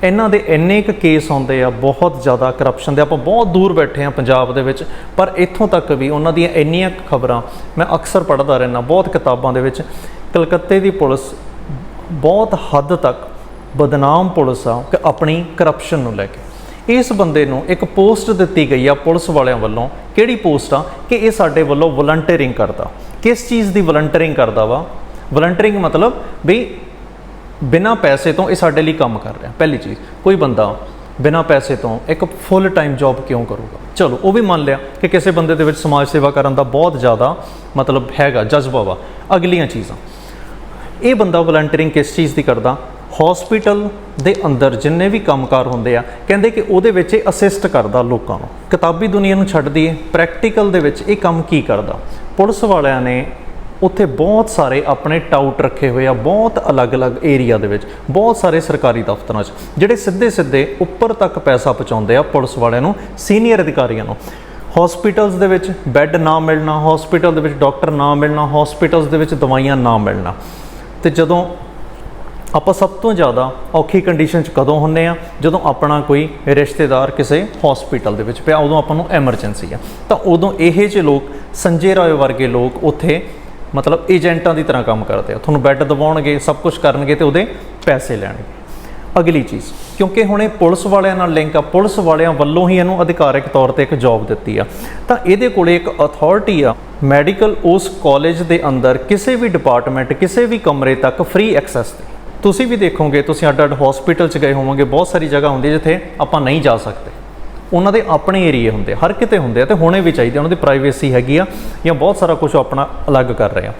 ਇਹਨਾਂ ਦੇ ਇੰਨੇ ਕੁ ਕੇਸ ਆਉਂਦੇ ਆ, ਬਹੁਤ ਜ਼ਿਆਦਾ ਕਰਪਸ਼ਨ ਦੇ, ਆਪਾਂ ਬਹੁਤ ਦੂਰ ਬੈਠੇ ਆ ਪੰਜਾਬ ਦੇ ਵਿੱਚ, ਪਰ ਇੱਥੋਂ ਤੱਕ ਵੀ ਉਹਨਾਂ ਦੀਆਂ ਇੰਨੀਆਂ ਖਬਰਾਂ ਮੈਂ ਅਕਸਰ ਪੜ੍ਹਦਾ ਰਹਿਣਾ ਬਹੁਤ ਕਿਤਾਬਾਂ ਦੇ ਵਿੱਚ ਕਲਕੱਤੇ ਦੀ ਪੁਲਿਸ ਬਹੁਤ ਹੱਦ ਤੱਕ ਬਦਨਾਮ ਪੁਲਿਸ ਆ ਕਿ ਆਪਣੀ ਕਰਪਸ਼ਨ ਨੂੰ ਲੈ ਕੇ। ਇਸ ਬੰਦੇ ਨੂੰ ਇੱਕ ਪੋਸਟ ਦਿੱਤੀ ਗਈ ਆ ਪੁਲਿਸ ਵਾਲਿਆਂ ਵੱਲੋਂ। ਕਿਹੜੀ ਪੋਸਟ ਆ? ਕਿ ਇਹ ਸਾਡੇ ਵੱਲੋਂ ਵਲੰਟੀਅਰਿੰਗ ਕਰਦਾ। ਕਿਸ ਚੀਜ਼ ਦੀ ਵਲੰਟੀਅਰਿੰਗ ਕਰਦਾ ਵਾ? ਵਲੰਟੀਅਰਿੰਗ ਮਤਲਬ ਵੀ ਬਿਨਾਂ ਪੈਸੇ ਤੋਂ ਇਹ ਸਾਡੇ ਲਈ ਕੰਮ ਕਰ ਰਿਹਾ। ਪਹਿਲੀ ਚੀਜ਼, ਕੋਈ ਬੰਦਾ ਬਿਨਾਂ ਪੈਸੇ ਤੋਂ ਇੱਕ ਫੁੱਲ ਟਾਈਮ ਜੌਬ ਕਿਉਂ ਕਰੂਗਾ? ਚਲੋ, ਉਹ ਵੀ ਮੰਨ ਲਿਆ ਕਿ ਕਿਸੇ ਬੰਦੇ ਦੇ ਵਿੱਚ ਸਮਾਜ ਸੇਵਾ ਕਰਨ ਦਾ ਬਹੁਤ ਜ਼ਿਆਦਾ ਮਤਲਬ ਹੈਗਾ, ਜਜ਼ਬਾ ਵਾ। ਅਗਲੀਆਂ ਚੀਜ਼ਾਂ। ਇਹ ਬੰਦਾ ਵਲੰਟੀਅਰਿੰਗ ਕਿਸ ਚੀਜ਼ ਦੀ ਕਰਦਾ? ਹਸਪੀਟਲ ਦੇ ਅੰਦਰ ਜਿੰਨੇ ਵੀ ਕੰਮਕਾਰ ਹੁੰਦੇ ਆ, ਕਹਿੰਦੇ ਕਿ ਉਹਦੇ ਵਿੱਚ ਇਹ ਅਸਿਸਟ ਕਰਦਾ ਲੋਕਾਂ ਨੂੰ। ਕਿਤਾਬੀ ਦੁਨੀਆ ਨੂੰ ਛੱਡ ਦਈਏ ਪ੍ਰੈਕਟੀਕਲ ਦੇ ਵਿੱਚ ਇਹ ਕੰਮ ਕੀ ਕਰਦਾ? ਪੁਲਿਸ ਵਾਲਿਆਂ ਨੇ ਉੱਥੇ ਬਹੁਤ ਸਾਰੇ ਆਪਣੇ ਟਾਊਟ ਰੱਖੇ ਹੋਏ ਆ, ਬਹੁਤ ਅਲੱਗ-ਅਲੱਗ ਏਰੀਆ ਦੇ ਵਿੱਚ, ਬਹੁਤ ਸਾਰੇ ਸਰਕਾਰੀ ਦਫ਼ਤਰਾਂ 'ਚ, ਜਿਹੜੇ ਸਿੱਧੇ-ਸਿੱਧੇ ਉੱਪਰ ਤੱਕ ਪੈਸਾ ਪਹੁੰਚਾਉਂਦੇ ਆ ਪੁਲਿਸ ਵਾਲਿਆਂ ਨੂੰ ਸੀਨੀਅਰ ਅਧਿਕਾਰੀਆਂ ਨੂੰ। ਹਸਪੀਟਲਸ ਦੇ ਵਿੱਚ ਬੈੱਡ ਨਾ ਮਿਲਣਾ ਹਸਪੀਟਲ ਦੇ ਵਿੱਚ ਡਾਕਟਰ ਨਾ ਮਿਲਣਾ ਹਸਪੀਟਲਸ ਦੇ ਵਿੱਚ ਦਵਾਈਆਂ ਨਾ ਮਿਲਣਾ। ਤੇ ਜਦੋਂ ਆਪਾਂ ਸਭ ਤੋਂ ਜ਼ਿਆਦਾ ਔਖੀ ਕੰਡੀਸ਼ਨ 'ਚ ਕਦੋਂ ਹੁੰਨੇ ਆ? ਜਦੋਂ ਆਪਣਾ ਕੋਈ ਰਿਸ਼ਤੇਦਾਰ ਕਿਸੇ ਹਸਪੀਟਲ ਦੇ ਵਿੱਚ ਪਿਆ, ਉਦੋਂ ਆਪਾਂ ਨੂੰ ਐਮਰਜੈਂਸੀ ਆ। ਤਾਂ ਉਦੋਂ ਇਹ ਜਿਹੇ ਲੋਕ, ਸੰਜੇ ਰਾਏ ਵਰਗੇ ਲੋਕ ਉੱਥੇ ਮਤਲਬ ਏਜੰਟਾਂ ਦੀ ਤਰ੍ਹਾਂ ਕੰਮ ਕਰਦੇ ਆ। ਤੁਹਾਨੂੰ ਬੈੱਡ ਦਿਵਾਉਣਗੇ, ਸਭ ਕੁਝ ਕਰਨਗੇ ਤੇ ਉਹਦੇ ਪੈਸੇ ਲੈਣਗੇ। ਅਗਲੀ ਚੀਜ਼, ਕਿਉਂਕਿ ਹੁਣ ਇਹ ਪੁਲਿਸ ਵਾਲਿਆਂ ਨਾਲ ਲਿੰਕ ਆ, ਪੁਲਿਸ ਵਾਲਿਆਂ ਵੱਲੋਂ ਹੀ ਇਹਨੂੰ ਅਧਿਕਾਰਿਕ ਤੌਰ ਤੇ ਇੱਕ ਜੌਬ ਦਿੱਤੀ ਆ। ਤਾਂ ਇਹਦੇ ਕੋਲੇ ਇੱਕ ਅਥਾਰਟੀ ਆ ਮੈਡੀਕਲ ਉਸ ਕਾਲਜ ਦੇ ਅੰਦਰ ਕਿਸੇ ਵੀ ਡਿਪਾਰਟਮੈਂਟ ਕਿਸੇ ਵੀ ਕਮਰੇ ਤੱਕ ਫ੍ਰੀ ਐਕਸੈਸ ਤੇ। ਤੁਸੀਂ ਵੀ ਦੇਖੋਗੇ, ਤੁਸੀਂ ਅੱਡ ਅੱਡ ਹਸਪੀਟਲ 'ਚ ਗਏ ਹੋਵੋਗੇ, ਬਹੁਤ ਸਾਰੀ ਜਗ੍ਹਾ ਹੁੰਦੀ ਜਿੱਥੇ ਆਪਾਂ ਨਹੀਂ ਜਾ ਸਕਦੇ। ਉਹਨਾਂ ਦੇ ਆਪਣੇ ਏਰੀਏ ਹੁੰਦੇ ਹਰ ਕਿਤੇ ਹੁੰਦੇ ਆ ਤੇ ਹੋਣੇ ਵੀ ਚਾਹੀਦੇ ਉਹਨਾਂ ਦੀ ਪ੍ਰਾਈਵੇਸੀ ਹੈਗੀ ਆ ਜਾਂ ਬਹੁਤ ਸਾਰਾ ਕੁਝ ਆਪਣਾ ਅਲੱਗ ਕਰ ਰਹੇ ਆ।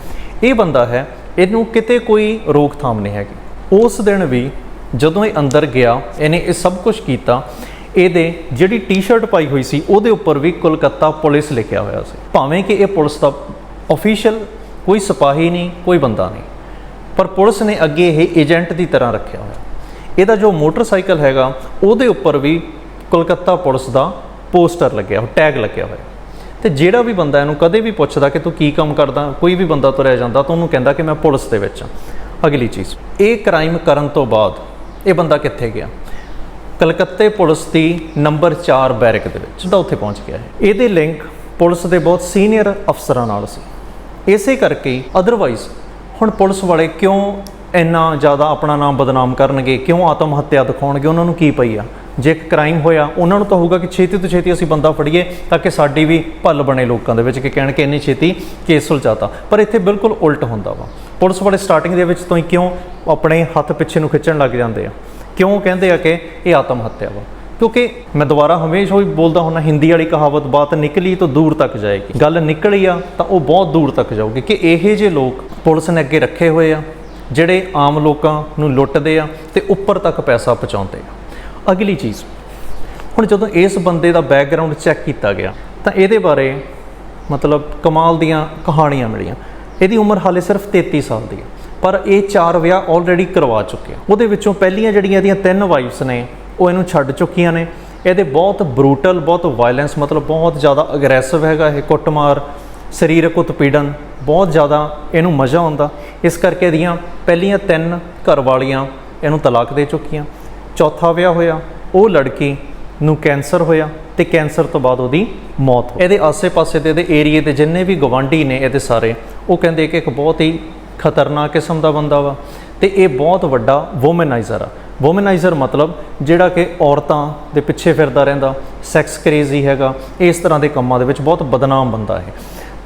ਇਹ ਬੰਦਾ ਹੈ, ਇਹਨੂੰ ਕਿਤੇ ਕੋਈ ਰੋਕਥਾਮ ਨਹੀਂ ਹੈਗੀ। ਉਸ ਦਿਨ ਵੀ ਜਦੋਂ ਇਹ ਅੰਦਰ ਗਿਆ, ਇਹਨੇ ਇਹ ਸਭ ਕੁਝ ਕੀਤਾ, ਇਹਦੇ ਜਿਹੜੀ ਟੀ-ਸ਼ਰਟ ਪਾਈ ਹੋਈ ਸੀ, ਉਹਦੇ ਉੱਪਰ ਵੀ ਕੋਲਕਾਤਾ ਪੁਲਿਸ ਲਿਖਿਆ ਹੋਇਆ ਸੀ। ਭਾਵੇਂ ਕਿ ਇਹ ਪੁਲਿਸ ਦਾ ਅਫੀਸ਼ੀਅਲ ਕੋਈ ਸਿਪਾਹੀ ਨਹੀਂ, ਕੋਈ ਬੰਦਾ ਨਹੀਂ। ਪਰ ਪੁਲਿਸ ਨੇ ਅੱਗੇ ਇਹ ਏਜੰਟ ਦੀ ਤਰ੍ਹਾਂ ਰੱਖਿਆ ਹੋਇਆ। ਇਹਦਾ ਜੋ ਮੋਟਰਸਾਈਕਲ ਹੈਗਾ, ਉਹਦੇ ਉੱਪਰ ਵੀ ਕੋਲਕਾਤਾ ਪੁਲਿਸ ਦਾ ਪੋਸਟਰ ਲੱਗਿਆ ਹੋਇਆ, ਟੈਗ ਲੱਗਿਆ ਹੋਇਆ। ਤੇ ਜਿਹੜਾ ਵੀ ਬੰਦਾ ਇਹਨੂੰ ਕਦੇ ਵੀ ਪੁੱਛਦਾ ਕਿ ਤੂੰ ਕੀ ਕੰਮ ਕਰਦਾ, ਕੋਈ ਵੀ ਬੰਦਾ ਤੁਰਿਆ ਜਾਂਦਾ, ਤਾਂ ਉਹਨੂੰ ਕਹਿੰਦਾ ਕਿ ਮੈਂ ਪੁਲਿਸ ਦੇ ਵਿੱਚ ਹਾਂ। ਅਗਲੀ ਚੀਜ਼, ਇਹ ਕ੍ਰਾਈਮ ਕਰਨ ਤੋਂ ਬਾਅਦ ਇਹ ਬੰਦਾ ਕਿੱਥੇ ਗਿਆ? ਕਲਕੱਤੇ ਪੁਲਿਸ ਦੀ ਨੰਬਰ 4 ਬੈਰਕ ਦੇ ਵਿੱਚ, ਤਾਂ ਉੱਥੇ ਪਹੁੰਚ ਗਿਆ ਹੈ ਇਹਦੇ ਲਿੰਕ ਪੁਲਿਸ ਦੇ ਬਹੁਤ ਸੀਨੀਅਰ ਅਫਸਰਾਂ ਨਾਲ ਸੀ। ਇਸੇ ਕਰਕੇ ਅਦਰਵਾਈਜ਼ ਹੁਣ ਪੁਲਿਸ ਵਾਲੇ ਕਿਉਂ ਇੰਨਾ ਜ਼ਿਆਦਾ ਆਪਣਾ ਨਾਮ ਬਦਨਾਮ ਕਰਨਗੇ? ਕਿਉਂ ਆਤਮ ਹੱਤਿਆ ਦਿਖਾਉਣਗੇ? ਉਹਨਾਂ ਨੂੰ ਕੀ ਪਈ ਆ? ਜੇ ਇੱਕ ਕ੍ਰਾਈਮ ਹੋਇਆ, ਉਹਨਾਂ ਨੂੰ ਤਾਂ ਹੋਊਗਾ ਕਿ ਛੇਤੀ ਤੋਂ ਛੇਤੀ ਅਸੀਂ ਬੰਦਾ ਫੜੀਏ ਤਾਂ ਕਿ ਸਾਡੀ ਵੀ ਭੱਲ ਬਣੇ ਲੋਕਾਂ ਦੇ ਵਿੱਚ ਕਿ ਕਹਿਣ ਕਿ ਇੰਨੀ ਛੇਤੀ ਕੇਸ ਸੁਲਝਾਤਾ। ਪਰ ਇੱਥੇ ਬਿਲਕੁਲ ਉਲਟ ਹੁੰਦਾ ਵਾ। ਪੁਲਿਸ ਵਾਲੇ ਸਟਾਰਟਿੰਗ ਦੇ ਵਿੱਚ ਤੋਂ ਹੀ ਕਿਉਂ ਆਪਣੇ ਹੱਥ ਪਿੱਛੇ ਨੂੰ ਖਿੱਚਣ ਲੱਗ ਜਾਂਦੇ ਆ? ਕਿਉਂ ਕਹਿੰਦੇ ਆ ਕਿ ਇਹ ਆਤਮ ਹੱਤਿਆ ਵਾ? ਕਿਉਂਕਿ ਮੈਂ ਦੁਬਾਰਾ ਹਮੇਸ਼ਾ ਹੀ ਬੋਲਦਾ ਹੁੰਦਾ, ਹਿੰਦੀ ਵਾਲੀ ਕਹਾਵਤ ਬਾਤ ਨਿਕਲੀ ਤਾਂ ਦੂਰ ਤੱਕ ਜਾਏਗੀ। ਗੱਲ ਨਿਕਲੀ ਆ ਤਾਂ ਉਹ ਬਹੁਤ ਦੂਰ ਤੱਕ ਜਾਊਗੀ ਕਿ ਇਹੇ ਜਿਹੇ ਲੋਕ ਪੁਲਿਸ ਨੇ ਅੱਗੇ ਰੱਖੇ ਹੋਏ ਆ, ਜਿਹੜੇ ਆਮ ਲੋਕਾਂ ਨੂੰ ਲੁੱਟਦੇ ਆ ਤੇ ਉੱਪਰ ਤੱਕ ਪੈਸਾ ਪਹੁੰਚਾਉਂਦੇ ਆ। ਅਗਲੀ ਚੀਜ਼, ਹੁਣ ਜਦੋਂ ਇਸ ਬੰਦੇ ਦਾ ਬੈਕਗ੍ਰਾਉਂਡ ਚੈੱਕ ਕੀਤਾ ਗਿਆ, ਤਾਂ ਇਹਦੇ ਬਾਰੇ ਮਤਲਬ ਕਮਾਲ ਦੀਆਂ ਕਹਾਣੀਆਂ ਮਿਲੀਆਂ। ਇਹਦੀ ਉਮਰ ਹਾਲੇ ਸਿਰਫ 33 ਸਾਲ ਦੀ ਹੈ ਪਰ ਇਹ ਚਾਰ ਵਿਆਹ ਆਲਰੇਡੀ ਕਰਵਾ ਚੁੱਕਿਆ ਉਹਦੇ ਵਿੱਚੋਂ ਪਹਿਲੀਆਂ ਜਿਹੜੀਆਂ ਇਹਦੀਆਂ ਤਿੰਨ ਵਾਈਫਸ ਨੇ ਉਹ ਇਹਨੂੰ ਛੱਡ ਚੁੱਕੀਆਂ ਨੇ। ਇਹਦੇ ਬਹੁਤ ਬਰੂਟਲ ਬਹੁਤ ਵਾਇਲੈਂਸ ਮਤਲਬ ਬਹੁਤ ਜ਼ਿਆਦਾ ਅਗਰੈਸਿਵ ਹੈਗਾ ਇਹ ਕੁੱਟਮਾਰ, ਸਰੀਰਕ ਉਤਪੀੜਨ, ਬਹੁਤ ਜ਼ਿਆਦਾ ਇਹਨੂੰ ਮਜ਼ਾ ਆਉਂਦਾ। ਇਸ ਕਰਕੇ ਇਹਦੀਆਂ ਪਹਿਲੀਆਂ ਤਿੰਨ ਘਰ ਵਾਲੀਆਂ ਇਹਨੂੰ ਤਲਾਕ ਦੇ ਚੁੱਕੀਆਂ। ਚੌਥਾ ਵਿਆਹ ਹੋਇਆ, ਉਹ ਲੜਕੀ ਨੂੰ ਕੈਂਸਰ ਹੋਇਆ ਤੇ ਕੈਂਸਰ ਤੋਂ ਬਾਅਦ ਉਹਦੀ ਮੌਤ ਹੋ ਇਹਦੇ ਆਸੇ-ਪਾਸੇ ਦੇ ਇਹਦੇ ਏਰੀਏ ਦੇ ਜਿੰਨੇ ਵੀ ਗਵਾਂਢੀ ਨੇ ਇਹਦੇ ਸਾਰੇ, ਉਹ ਕਹਿੰਦੇ ਕਿ ਇੱਕ ਬਹੁਤ ਹੀ ਖਤਰਨਾਕ ਕਿਸਮ ਦਾ ਬੰਦਾ ਵਾ। ਤੇ ਇਹ ਬਹੁਤ ਵੱਡਾ ਵੂਮਨਾਈਜ਼ਰ ਆ। ਵੂਮਨਾਈਜ਼ਰ ਮਤਲਬ ਜਿਹੜਾ ਕਿ ਔਰਤਾਂ ਦੇ ਪਿੱਛੇ ਫਿਰਦਾ ਰਹਿੰਦਾ ਸੈਕਸ ਕ੍ਰੇਜ਼ੀ ਹੈਗਾ, ਇਸ ਤਰ੍ਹਾਂ ਦੇ ਕੰਮਾਂ ਦੇ ਵਿੱਚ ਬਹੁਤ ਬਦਨਾਮ ਬੰਦਾ ਹੈ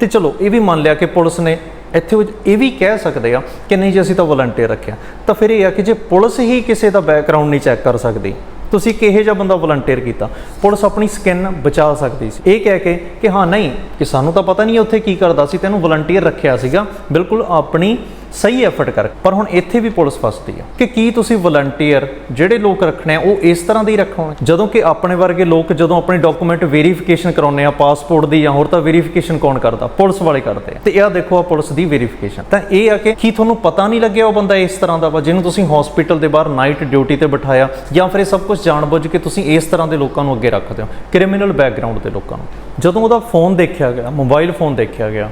ਤੇ ਚਲੋ, ਇਹ ਵੀ ਮੰਨ ਲਿਆ ਕਿ ਪੁਲਿਸ ਨੇ ਇੱਥੇ ਇਹ ਵੀ ਕਹਿ ਸਕਦੇ ਆ ਕਿ ਨਹੀਂ ਜੇ, ਅਸੀਂ ਤਾਂ ਵਲੰਟੀਅਰ ਰੱਖਿਆ। ਤਾਂ ਫਿਰ ਇਹ ਆ ਕਿ ਜੇ ਪੁਲਿਸ ਹੀ ਕਿਸੇ ਦਾ ਬੈਕਗ੍ਰਾਉਂਡ ਨਹੀਂ ਚੈੱਕ ਕਰ ਸਕਦੀ, ਤੁਸੀਂ ਕਿਹੇ ਜਿਹਾ ਬੰਦਾ ਵਲੰਟੀਅਰ ਕੀਤਾ? ਪੁਲਿਸ ਆਪਣੀ ਸਕਿਨ ਬਚਾ ਸਕਦੀ ਸੀ। ਇਹ ਕਹਿ ਕੇ ਕਿ ਹਾਂ, ਨਹੀਂ, ਕਿ ਸਾਨੂੰ ਤਾਂ ਪਤਾ ਨਹੀਂ ਉੱਥੇ ਕੀ ਕਰਦਾ ਸੀ ਤੈਨੂੰ ਵਲੰਟੀਅਰ ਰੱਖਿਆ ਸੀਗਾ। ਬਿਲਕੁਲ ਆਪਣੀ ਸਹੀ ਐਫਰਟ ਕਰ। ਪਰ ਹੁਣ ਇੱਥੇ ਵੀ ਪੁਲਿਸ ਫਸਦੀ ਆ ਕਿ ਕੀ ਤੁਸੀਂ ਵਲੰਟੀਅਰ ਜਿਹੜੇ ਲੋਕ ਰੱਖਣੇ ਆ, ਉਹ ਇਸ ਤਰ੍ਹਾਂ ਦੇ ਹੀ ਰੱਖੋਗੇ ਜਦੋਂ ਕਿ ਆਪਣੇ ਵਰਗੇ ਲੋਕ ਜਦੋਂ ਆਪਣੇ ਡਾਕੂਮੈਂਟ ਵੈਰੀਫਿਕੇਸ਼ਨ ਕਰਾਉਂਦੇ ਆ ਪਾਸਪੋਰਟ ਦੀ ਜਾਂ ਹੋਰ ਤਾਂ ਵੈਰੀਫਿਕੇਸ਼ਨ ਕੌਣ ਕਰਦਾ? ਪੁਲਿਸ ਵਾਲੇ ਕਰਦੇ ਆ। ਤੇ ਇਹ ਦੇਖੋ ਆ ਪੁਲਿਸ ਦੀ ਵੈਰੀਫਿਕੇਸ਼ਨ ਤਾਂ ਇਹ ਆ ਕਿ ਕੀ ਤੁਹਾਨੂੰ ਪਤਾ ਨਹੀਂ ਲੱਗਿਆ ਉਹ ਬੰਦਾ ਇਸ ਤਰ੍ਹਾਂ ਦਾ ਵਾ, ਜਿਹਨੂੰ ਤੁਸੀਂ ਹਸਪੀਟਲ ਦੇ ਬਾਹਰ ਨਾਈਟ ਡਿਊਟੀ ਤੇ ਬਿਠਾਇਆ, ਜਾਂ ਫਿਰ ਇਹ ਸਭ ਕੁਝ ਜਾਣਬੁੱਝ ਕੇ ਤੁਸੀਂ ਇਸ ਤਰ੍ਹਾਂ ਦੇ ਲੋਕਾਂ ਨੂੰ ਅੱਗੇ ਰੱਖਦੇ ਹੋ ਕ੍ਰਿਮੀਨਲ ਬੈਕਗ੍ਰਾਉਂਡ ਦੇ ਲੋਕਾਂ ਨੂੰ। ਜਦੋਂ ਉਹਦਾ ਫੋਨ ਦੇਖਿਆ ਗਿਆ ਮੋਬਾਈਲ ਫੋਨ ਦੇਖਿਆ ਗਿਆ,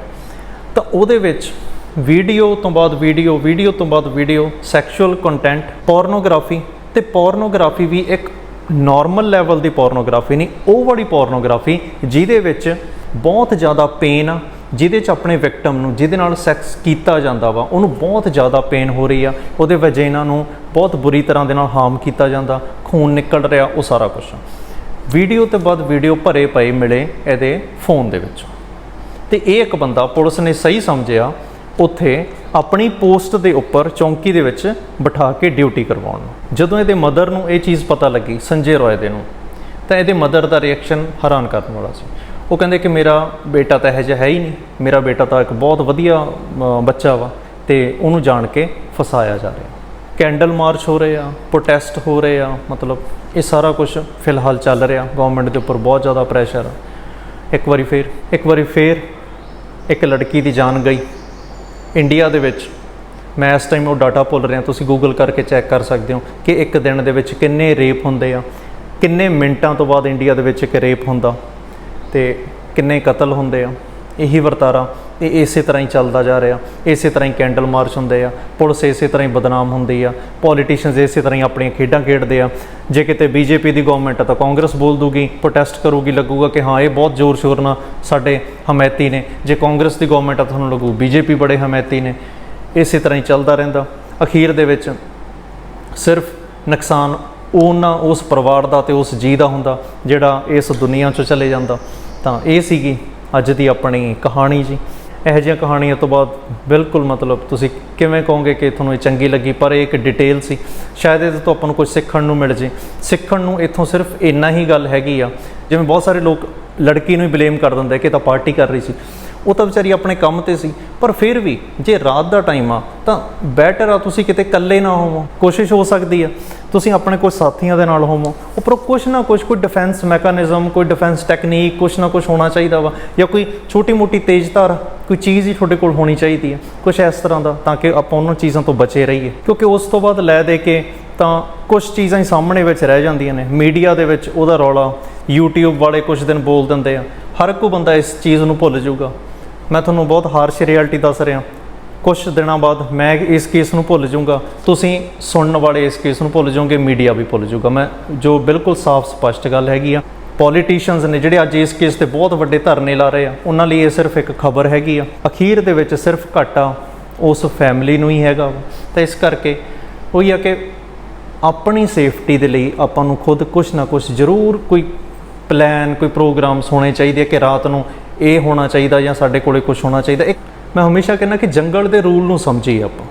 ਤਾਂ ਉਹਦੇ ਵਿੱਚ ਵੀਡੀਓ ਤੋਂ ਬਾਅਦ ਵੀਡੀਓ ਵੀਡੀਓ ਤੋਂ ਬਾਅਦ ਵੀਡੀਓ ਸੈਕਸ਼ੂਅਲ ਕੰਟੈਂਟ ਪੋਰਨੋਗ੍ਰਾਫੀ ਤੇ ਪੋਰਨੋਗ੍ਰਾਫੀ ਵੀ ਇੱਕ ਨਾਰਮਲ ਲੈਵਲ ਦੀ ਪੋਰਨੋਗ੍ਰਾਫੀ ਨਹੀਂ, ਉਹ ਵਾਲੀ ਪੋਰਨੋਗ੍ਰਾਫੀ ਜਿਹਦੇ ਵਿੱਚ ਬਹੁਤ ਜ਼ਿਆਦਾ ਪੇਨ ਆ, ਜਿਹਦੇ ਚ ਆਪਣੇ ਵਿਕਟਮ ਨੂੰ, ਜਿਹਦੇ ਨਾਲ ਸੈਕਸ ਕੀਤਾ ਜਾਂਦਾ ਵਾ, ਉਹਨੂੰ ਬਹੁਤ ਜ਼ਿਆਦਾ ਪੇਨ ਹੋ ਰਹੀ ਆ, ਉਹਦੇ ਵਜੇਨਾ ਨੂੰ ਬਹੁਤ ਬੁਰੀ ਤਰ੍ਹਾਂ ਦੇ ਨਾਲ ਹਾਰਮ ਕੀਤਾ ਜਾਂਦਾ, ਖੂਨ ਨਿਕਲ ਰਿਹਾ, ਉਹ ਸਾਰਾ ਕੁਝ ਵੀਡੀਓ ਤੋਂ ਬਾਅਦ ਵੀਡੀਓ ਭਰੇ ਪਏ ਮਿਲੇ ਇਹਦੇ ਫੋਨ ਦੇ ਵਿੱਚ। ਤੇ ਇਹ ਇੱਕ ਬੰਦਾ ਪੁਲਿਸ ਨੇ ਸਹੀ ਸਮਝਿਆ ਉੱਥੇ ਆਪਣੀ ਪੋਸਟ ਦੇ ਉੱਪਰ ਚੌਂਕੀ ਦੇ ਵਿੱਚ ਬਿਠਾ ਕੇ ਡਿਊਟੀ ਕਰਵਾਉਣ ਨੂੰ। ਜਦੋਂ ਇਹਦੇ ਮਦਰ ਨੂੰ ਇਹ ਚੀਜ਼ ਪਤਾ ਲੱਗੀ, ਸੰਜੇ ਰੋਏ ਦੇ ਨੂੰ, ਤਾਂ ਇਹਦੇ ਮਦਰ ਦਾ ਰਿਐਕਸ਼ਨ ਹੈਰਾਨ ਕਰਨ ਵਾਲਾ ਸੀ। ਉਹ ਕਹਿੰਦੇ ਕਿ ਮੇਰਾ ਬੇਟਾ ਤਾਂ ਇਹੋ ਜਿਹਾ ਹੈ ਹੀ ਨਹੀਂ। ਮੇਰਾ ਬੇਟਾ ਤਾਂ ਇੱਕ ਬਹੁਤ ਵਧੀਆ ਬੱਚਾ ਵਾ ਤੇ ਉਹਨੂੰ ਜਾਣ ਕੇ ਫਸਾਇਆ ਜਾ ਰਿਹਾ। ਕੈਂਡਲ ਮਾਰਚ ਹੋ ਰਹੇ ਆ ਪ੍ਰੋਟੈਸਟ ਹੋ ਰਹੇ ਆ, ਮਤਲਬ ਇਹ ਸਾਰਾ ਕੁਝ ਫਿਲਹਾਲ ਚੱਲ ਰਿਹਾ। ਗਵਰਨਮੈਂਟ ਦੇ ਉੱਪਰ ਬਹੁਤ ਜ਼ਿਆਦਾ ਪ੍ਰੈਸ਼ਰ ਆ। ਇੱਕ ਵਾਰੀ ਫੇਰ, ਇੱਕ ਵਾਰੀ ਫੇਰ ਇੱਕ ਲੜਕੀ ਦੀ ਜਾਨ ਗਈ। ਇੰਡੀਆ ਦੇ ਵਿੱਚ, ਮੈਂ ਇਸ ਟਾਈਮ ਉਹ ਡਾਟਾ ਭੁੱਲ ਰਿਹਾ, ਤੁਸੀਂ ਗੂਗਲ ਕਰਕੇ ਚੈੱਕ ਕਰ ਸਕਦੇ ਹੋ ਕਿ ਇੱਕ ਦਿਨ ਦੇ ਵਿੱਚ ਕਿੰਨੇ ਰੇਪ ਹੁੰਦੇ ਆ, ਕਿੰਨੇ ਮਿੰਟਾਂ ਤੋਂ ਬਾਅਦ ਇੰਡੀਆ ਦੇ ਵਿੱਚ ਇੱਕ ਰੇਪ ਹੁੰਦਾ ਤੇ ਕਿੰਨੇ ਕਤਲ ਹੁੰਦੇ ਆ, ਇਹੀ ਵਰਤਾਰਾ ਇਹ ਇਸੇ ਤਰ੍ਹਾਂ ਹੀ ਚੱਲਦਾ ਜਾ ਰਿਹਾ। ਇਸੇ ਤਰ੍ਹਾਂ ਹੀ ਕੈਂਡਲ ਮਾਰਚ ਹੁੰਦੇ ਆ। ਪੁਲਿਸ ਇਸੇ ਤਰ੍ਹਾਂ ਹੀ ਬਦਨਾਮ ਹੁੰਦੀ ਆ। ਪੋਲੀਟੀਸ਼ੀਅਨਸ ਇਸੇ ਤਰ੍ਹਾਂ ਹੀ ਆਪਣੀਆਂ ਖੇਡਾਂ ਖੇਡਦੇ ਆ। ਜੇ ਕਿਤੇ ਬੀਜੇਪੀ ਦੀ ਗਵਰਨਮੈਂਟ ਆ ਤਾਂ ਕਾਂਗਰਸ ਬੋਲ ਦੂਗੀ ਪ੍ਰੋਟੈਸਟ ਕਰੂਗੀ, ਲੱਗੂਗਾ ਕਿ ਹਾਂ, ਇਹ ਬਹੁਤ ਜ਼ੋਰ ਸ਼ੋਰ ਨਾਲ ਸਾਡੇ ਹਮਾਇਤੀ ਨੇ। ਜੇ ਕਾਂਗਰਸ ਦੀ ਗਵਰਨਮੈਂਟ ਆ ਤੁਹਾਨੂੰ ਲੱਗੂ, ਬੀਜੇਪੀ ਬੜੇ ਹਮਾਇਤੀ ਨੇ। ਇਸੇ ਤਰ੍ਹਾਂ ਹੀ ਚੱਲਦਾ ਰਹਿੰਦਾ। ਅਖੀਰ ਦੇ ਵਿੱਚ ਸਿਰਫ ਨੁਕਸਾਨ ਉਹਨਾਂ ਉਸ ਪਰਿਵਾਰ ਦਾ ਤੇ ਉਸ ਜੀ ਦਾ ਹੁੰਦਾ, ਜਿਹੜਾ ਇਸ ਦੁਨੀਆ 'ਚੋਂ ਚਲੇ ਜਾਂਦਾ। ਤਾਂ ਇਹ ਸੀਗੀ ਅੱਜ ਦੀ ਆਪਣੀ ਕਹਾਣੀ ਜੀ। ਇਹੋ ਜਿਹੀਆਂ ਕਹਾਣੀਆਂ ਤੋਂ ਬਾਅਦ ਬਿਲਕੁਲ ਮਤਲਬ ਤੁਸੀਂ ਕਿਵੇਂ ਕਹੋਗੇ ਕਿ ਤੁਹਾਨੂੰ ਇਹ ਚੰਗੀ ਲੱਗੀ, ਪਰ ਇਹ ਇੱਕ ਡਿਟੇਲ ਸੀ। ਸ਼ਾਇਦ ਇਹਦੇ ਤੋਂ ਆਪਾਂ ਨੂੰ ਕੁਝ ਸਿੱਖਣ ਨੂੰ ਮਿਲ ਜੇ। ਸਿੱਖਣ ਨੂੰ ਇੱਥੋਂ ਸਿਰਫ ਇੰਨਾ ਹੀ ਗੱਲ ਹੈਗੀ ਆ, ਜਿਵੇਂ ਬਹੁਤ ਸਾਰੇ ਲੋਕ ਲੜਕੀ ਨੂੰ ਹੀ ਬਲੇਮ ਕਰ ਦਿੰਦੇ ਕਿ ਤਾਂ ਪਾਰਟੀ ਕਰ ਰਹੀ ਸੀ। ਉਹ ਤਾਂ ਵਿਚਾਰੀ ਆਪਣੇ ਕੰਮ ਤੇ ਸੀ। ਪਰ ਫਿਰ ਵੀ ਜੇ ਰਾਤ ਦਾ ਟਾਈਮ ਆ, ਤਾਂ ਬੈਟਰ ਆ ਤੁਸੀਂ ਕਿਤੇ ਇਕੱਲੇ ਨਾ ਹੋਵੋ। ਕੋਸ਼ਿਸ਼ ਹੋ ਸਕਦੀ ਆ। ਤੁਸੀਂ ਆਪਣੇ ਕੋਈ ਸਾਥੀਆਂ ਦੇ ਨਾਲ ਹੋਵੋ। ਉੱਪਰੋਂ ਕੁਛ ਨਾ ਕੁਛ, ਕੋਈ ਡਿਫੈਂਸ ਮੈਕੈਨਿਜ਼ਮ ਕੋਈ ਡਿਫੈਂਸ ਟੈਕਨੀਕ ਕੁਛ ਨਾ ਕੁਛ ਹੋਣਾ ਚਾਹੀਦਾ ਵਾ। ਜਾਂ ਕੋਈ ਛੋਟੀ ਮੋਟੀ ਤੇਜ਼ਧਾਰ ਕੋਈ ਚੀਜ਼ ਹੀ ਤੁਹਾਡੇ ਕੋਲ ਹੋਣੀ ਚਾਹੀਦੀ ਹੈ ਕੁਛ ਇਸ ਤਰ੍ਹਾਂ ਦਾ, ਤਾਂ ਕਿ ਆਪਾਂ ਉਹਨਾਂ ਚੀਜ਼ਾਂ ਤੋਂ ਬਚੇ ਰਹੀਏ। ਕਿਉਂਕਿ ਉਸ ਤੋਂ ਬਾਅਦ ਲੈ ਦੇ ਕੇ ਤਾਂ ਕੁਝ ਚੀਜ਼ਾਂ ਹੀ ਸਾਹਮਣੇ ਵਿੱਚ ਰਹਿ ਜਾਂਦੀਆਂ ਨੇ। ਮੀਡੀਆ ਦੇ ਵਿੱਚ ਉਹਦਾ ਰੌਲਾ, YouTube ਵਾਲੇ ਕੁਝ ਦਿਨ ਬੋਲ ਦਿੰਦੇ ਆ। ਹਰ ਕੋ ਬੰਦਾ ਇਸ ਚੀਜ਼ ਨੂੰ ਭੁੱਲ ਜਾਊਗਾ। ਮੈਂ ਤੁਹਾਨੂੰ ਬਹੁਤ ਹਾਰਸ਼ ਰਿਐਲਿਟੀ ਦੱਸ ਰਿਹਾ। ਕੁਝ ਦਿਨਾਂ ਬਾਅਦ ਮੈਂ ਇਸ ਕੇਸ ਨੂੰ ਭੁੱਲ ਜਾਊਂਗਾ। ਤੁਸੀਂ ਸੁਣਨ ਵਾਲੇ ਇਸ ਕੇਸ ਨੂੰ ਭੁੱਲ ਜਾਓਗੇ ਮੀਡੀਆ ਵੀ ਭੁੱਲ ਜਾਊਗਾ। ਮੈਂ ਜੋ ਬਿਲਕੁਲ ਸਾਫ਼ ਸਪਸ਼ਟ ਗੱਲ ਹੈਗੀ ਆ ਪੋਲੀਟੀਸ਼ੀਅਨਸ ਨੇ ਜਿਹੜੇ ਅੱਜ ਇਸ ਕੇਸ ਤੇ ਬਹੁਤ ਵੱਡੇ ਧਰਨੇ ਲਾ ਰਹੇ ਆ, ਉਹਨਾਂ ਲਈ ਇਹ ਸਿਰਫ ਇੱਕ ਖਬਰ ਹੈਗੀ ਆ। ਅਖੀਰ ਦੇ ਵਿੱਚ ਸਿਰਫ ਘਾਟਾ ਉਸ ਫੈਮਿਲੀ ਨੂੰ ਹੀ ਹੈਗਾ ਤਾਂ ਇਸ ਕਰਕੇ ਉਹੀ ਆ ਕਿ ਆਪਣੀ ਸੇਫਟੀ ਦੇ ਲਈ ਆਪਾਂ ਨੂੰ ਖੁਦ ਕੁਝ ਨਾ ਕੁਝ ਜ਼ਰੂਰ ਕੋਈ ਪਲਾਨ ਕੋਈ ਪ੍ਰੋਗਰਾਮਸ ਹੋਣੇ ਚਾਹੀਦੇ ਆ ਕਿ ਰਾਤ ਨੂੰ ਇਹ ਹੋਣਾ ਚਾਹੀਦਾ ਜਾਂ ਸਾਡੇ ਕੋਲੇ ਕੁਝ ਹੋਣਾ ਚਾਹੀਦਾ, ਇੱਕ ਮੈਂ ਹਮੇਸ਼ਾ ਕਹਿੰਦਾ ਕਿ ਜੰਗਲ ਦੇ ਰੂਲ ਨੂੰ ਸਮਝੀਏ ਆਪਾਂ।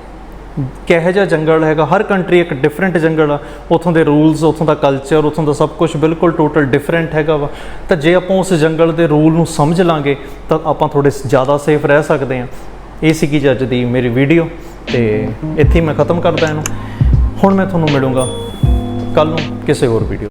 ਕਿਹੋ ਜਿਹਾ ਜੰਗਲ ਹੈਗਾ, ਹਰ ਕੰਟਰੀ ਇੱਕ ਡਿਫਰੈਂਟ ਜੰਗਲ ਆ, ਉਥੋਂ ਦੇ ਰੂਲਸ ਉਥੋਂ ਦਾ ਕਲਚਰ ਉਥੋਂ ਦਾ ਸਭ ਕੁਝ ਬਿਲਕੁਲ ਟੋਟਲ ਡਿਫਰੈਂਟ ਹੈਗਾ ਵਾ। ਤਾਂ ਜੇ ਆਪਾਂ ਉਸ ਜੰਗਲ ਦੇ ਰੂਲ ਨੂੰ ਸਮਝ ਲਾਂਗੇ, ਤਾਂ ਆਪਾਂ ਥੋੜੇ ਜ਼ਿਆਦਾ ਸੇਫ ਰਹਿ ਸਕਦੇ ਹਾਂ। ਇਹ ਸੀਗੀ ਜੀ ਅੱਜ ਦੀ ਮੇਰੀ ਵੀਡੀਓ ਤੇ ਇੱਥੇ ਮੈਂ ਖਤਮ ਕਰਦਾ ਇਹਨੂੰ। ਹੁਣ ਮੈਂ ਤੁਹਾਨੂੰ ਮਿਲੂੰਗਾ। ਕੱਲ ਨੂੰ ਕਿਸੇ ਹੋਰ ਵੀਡੀਓ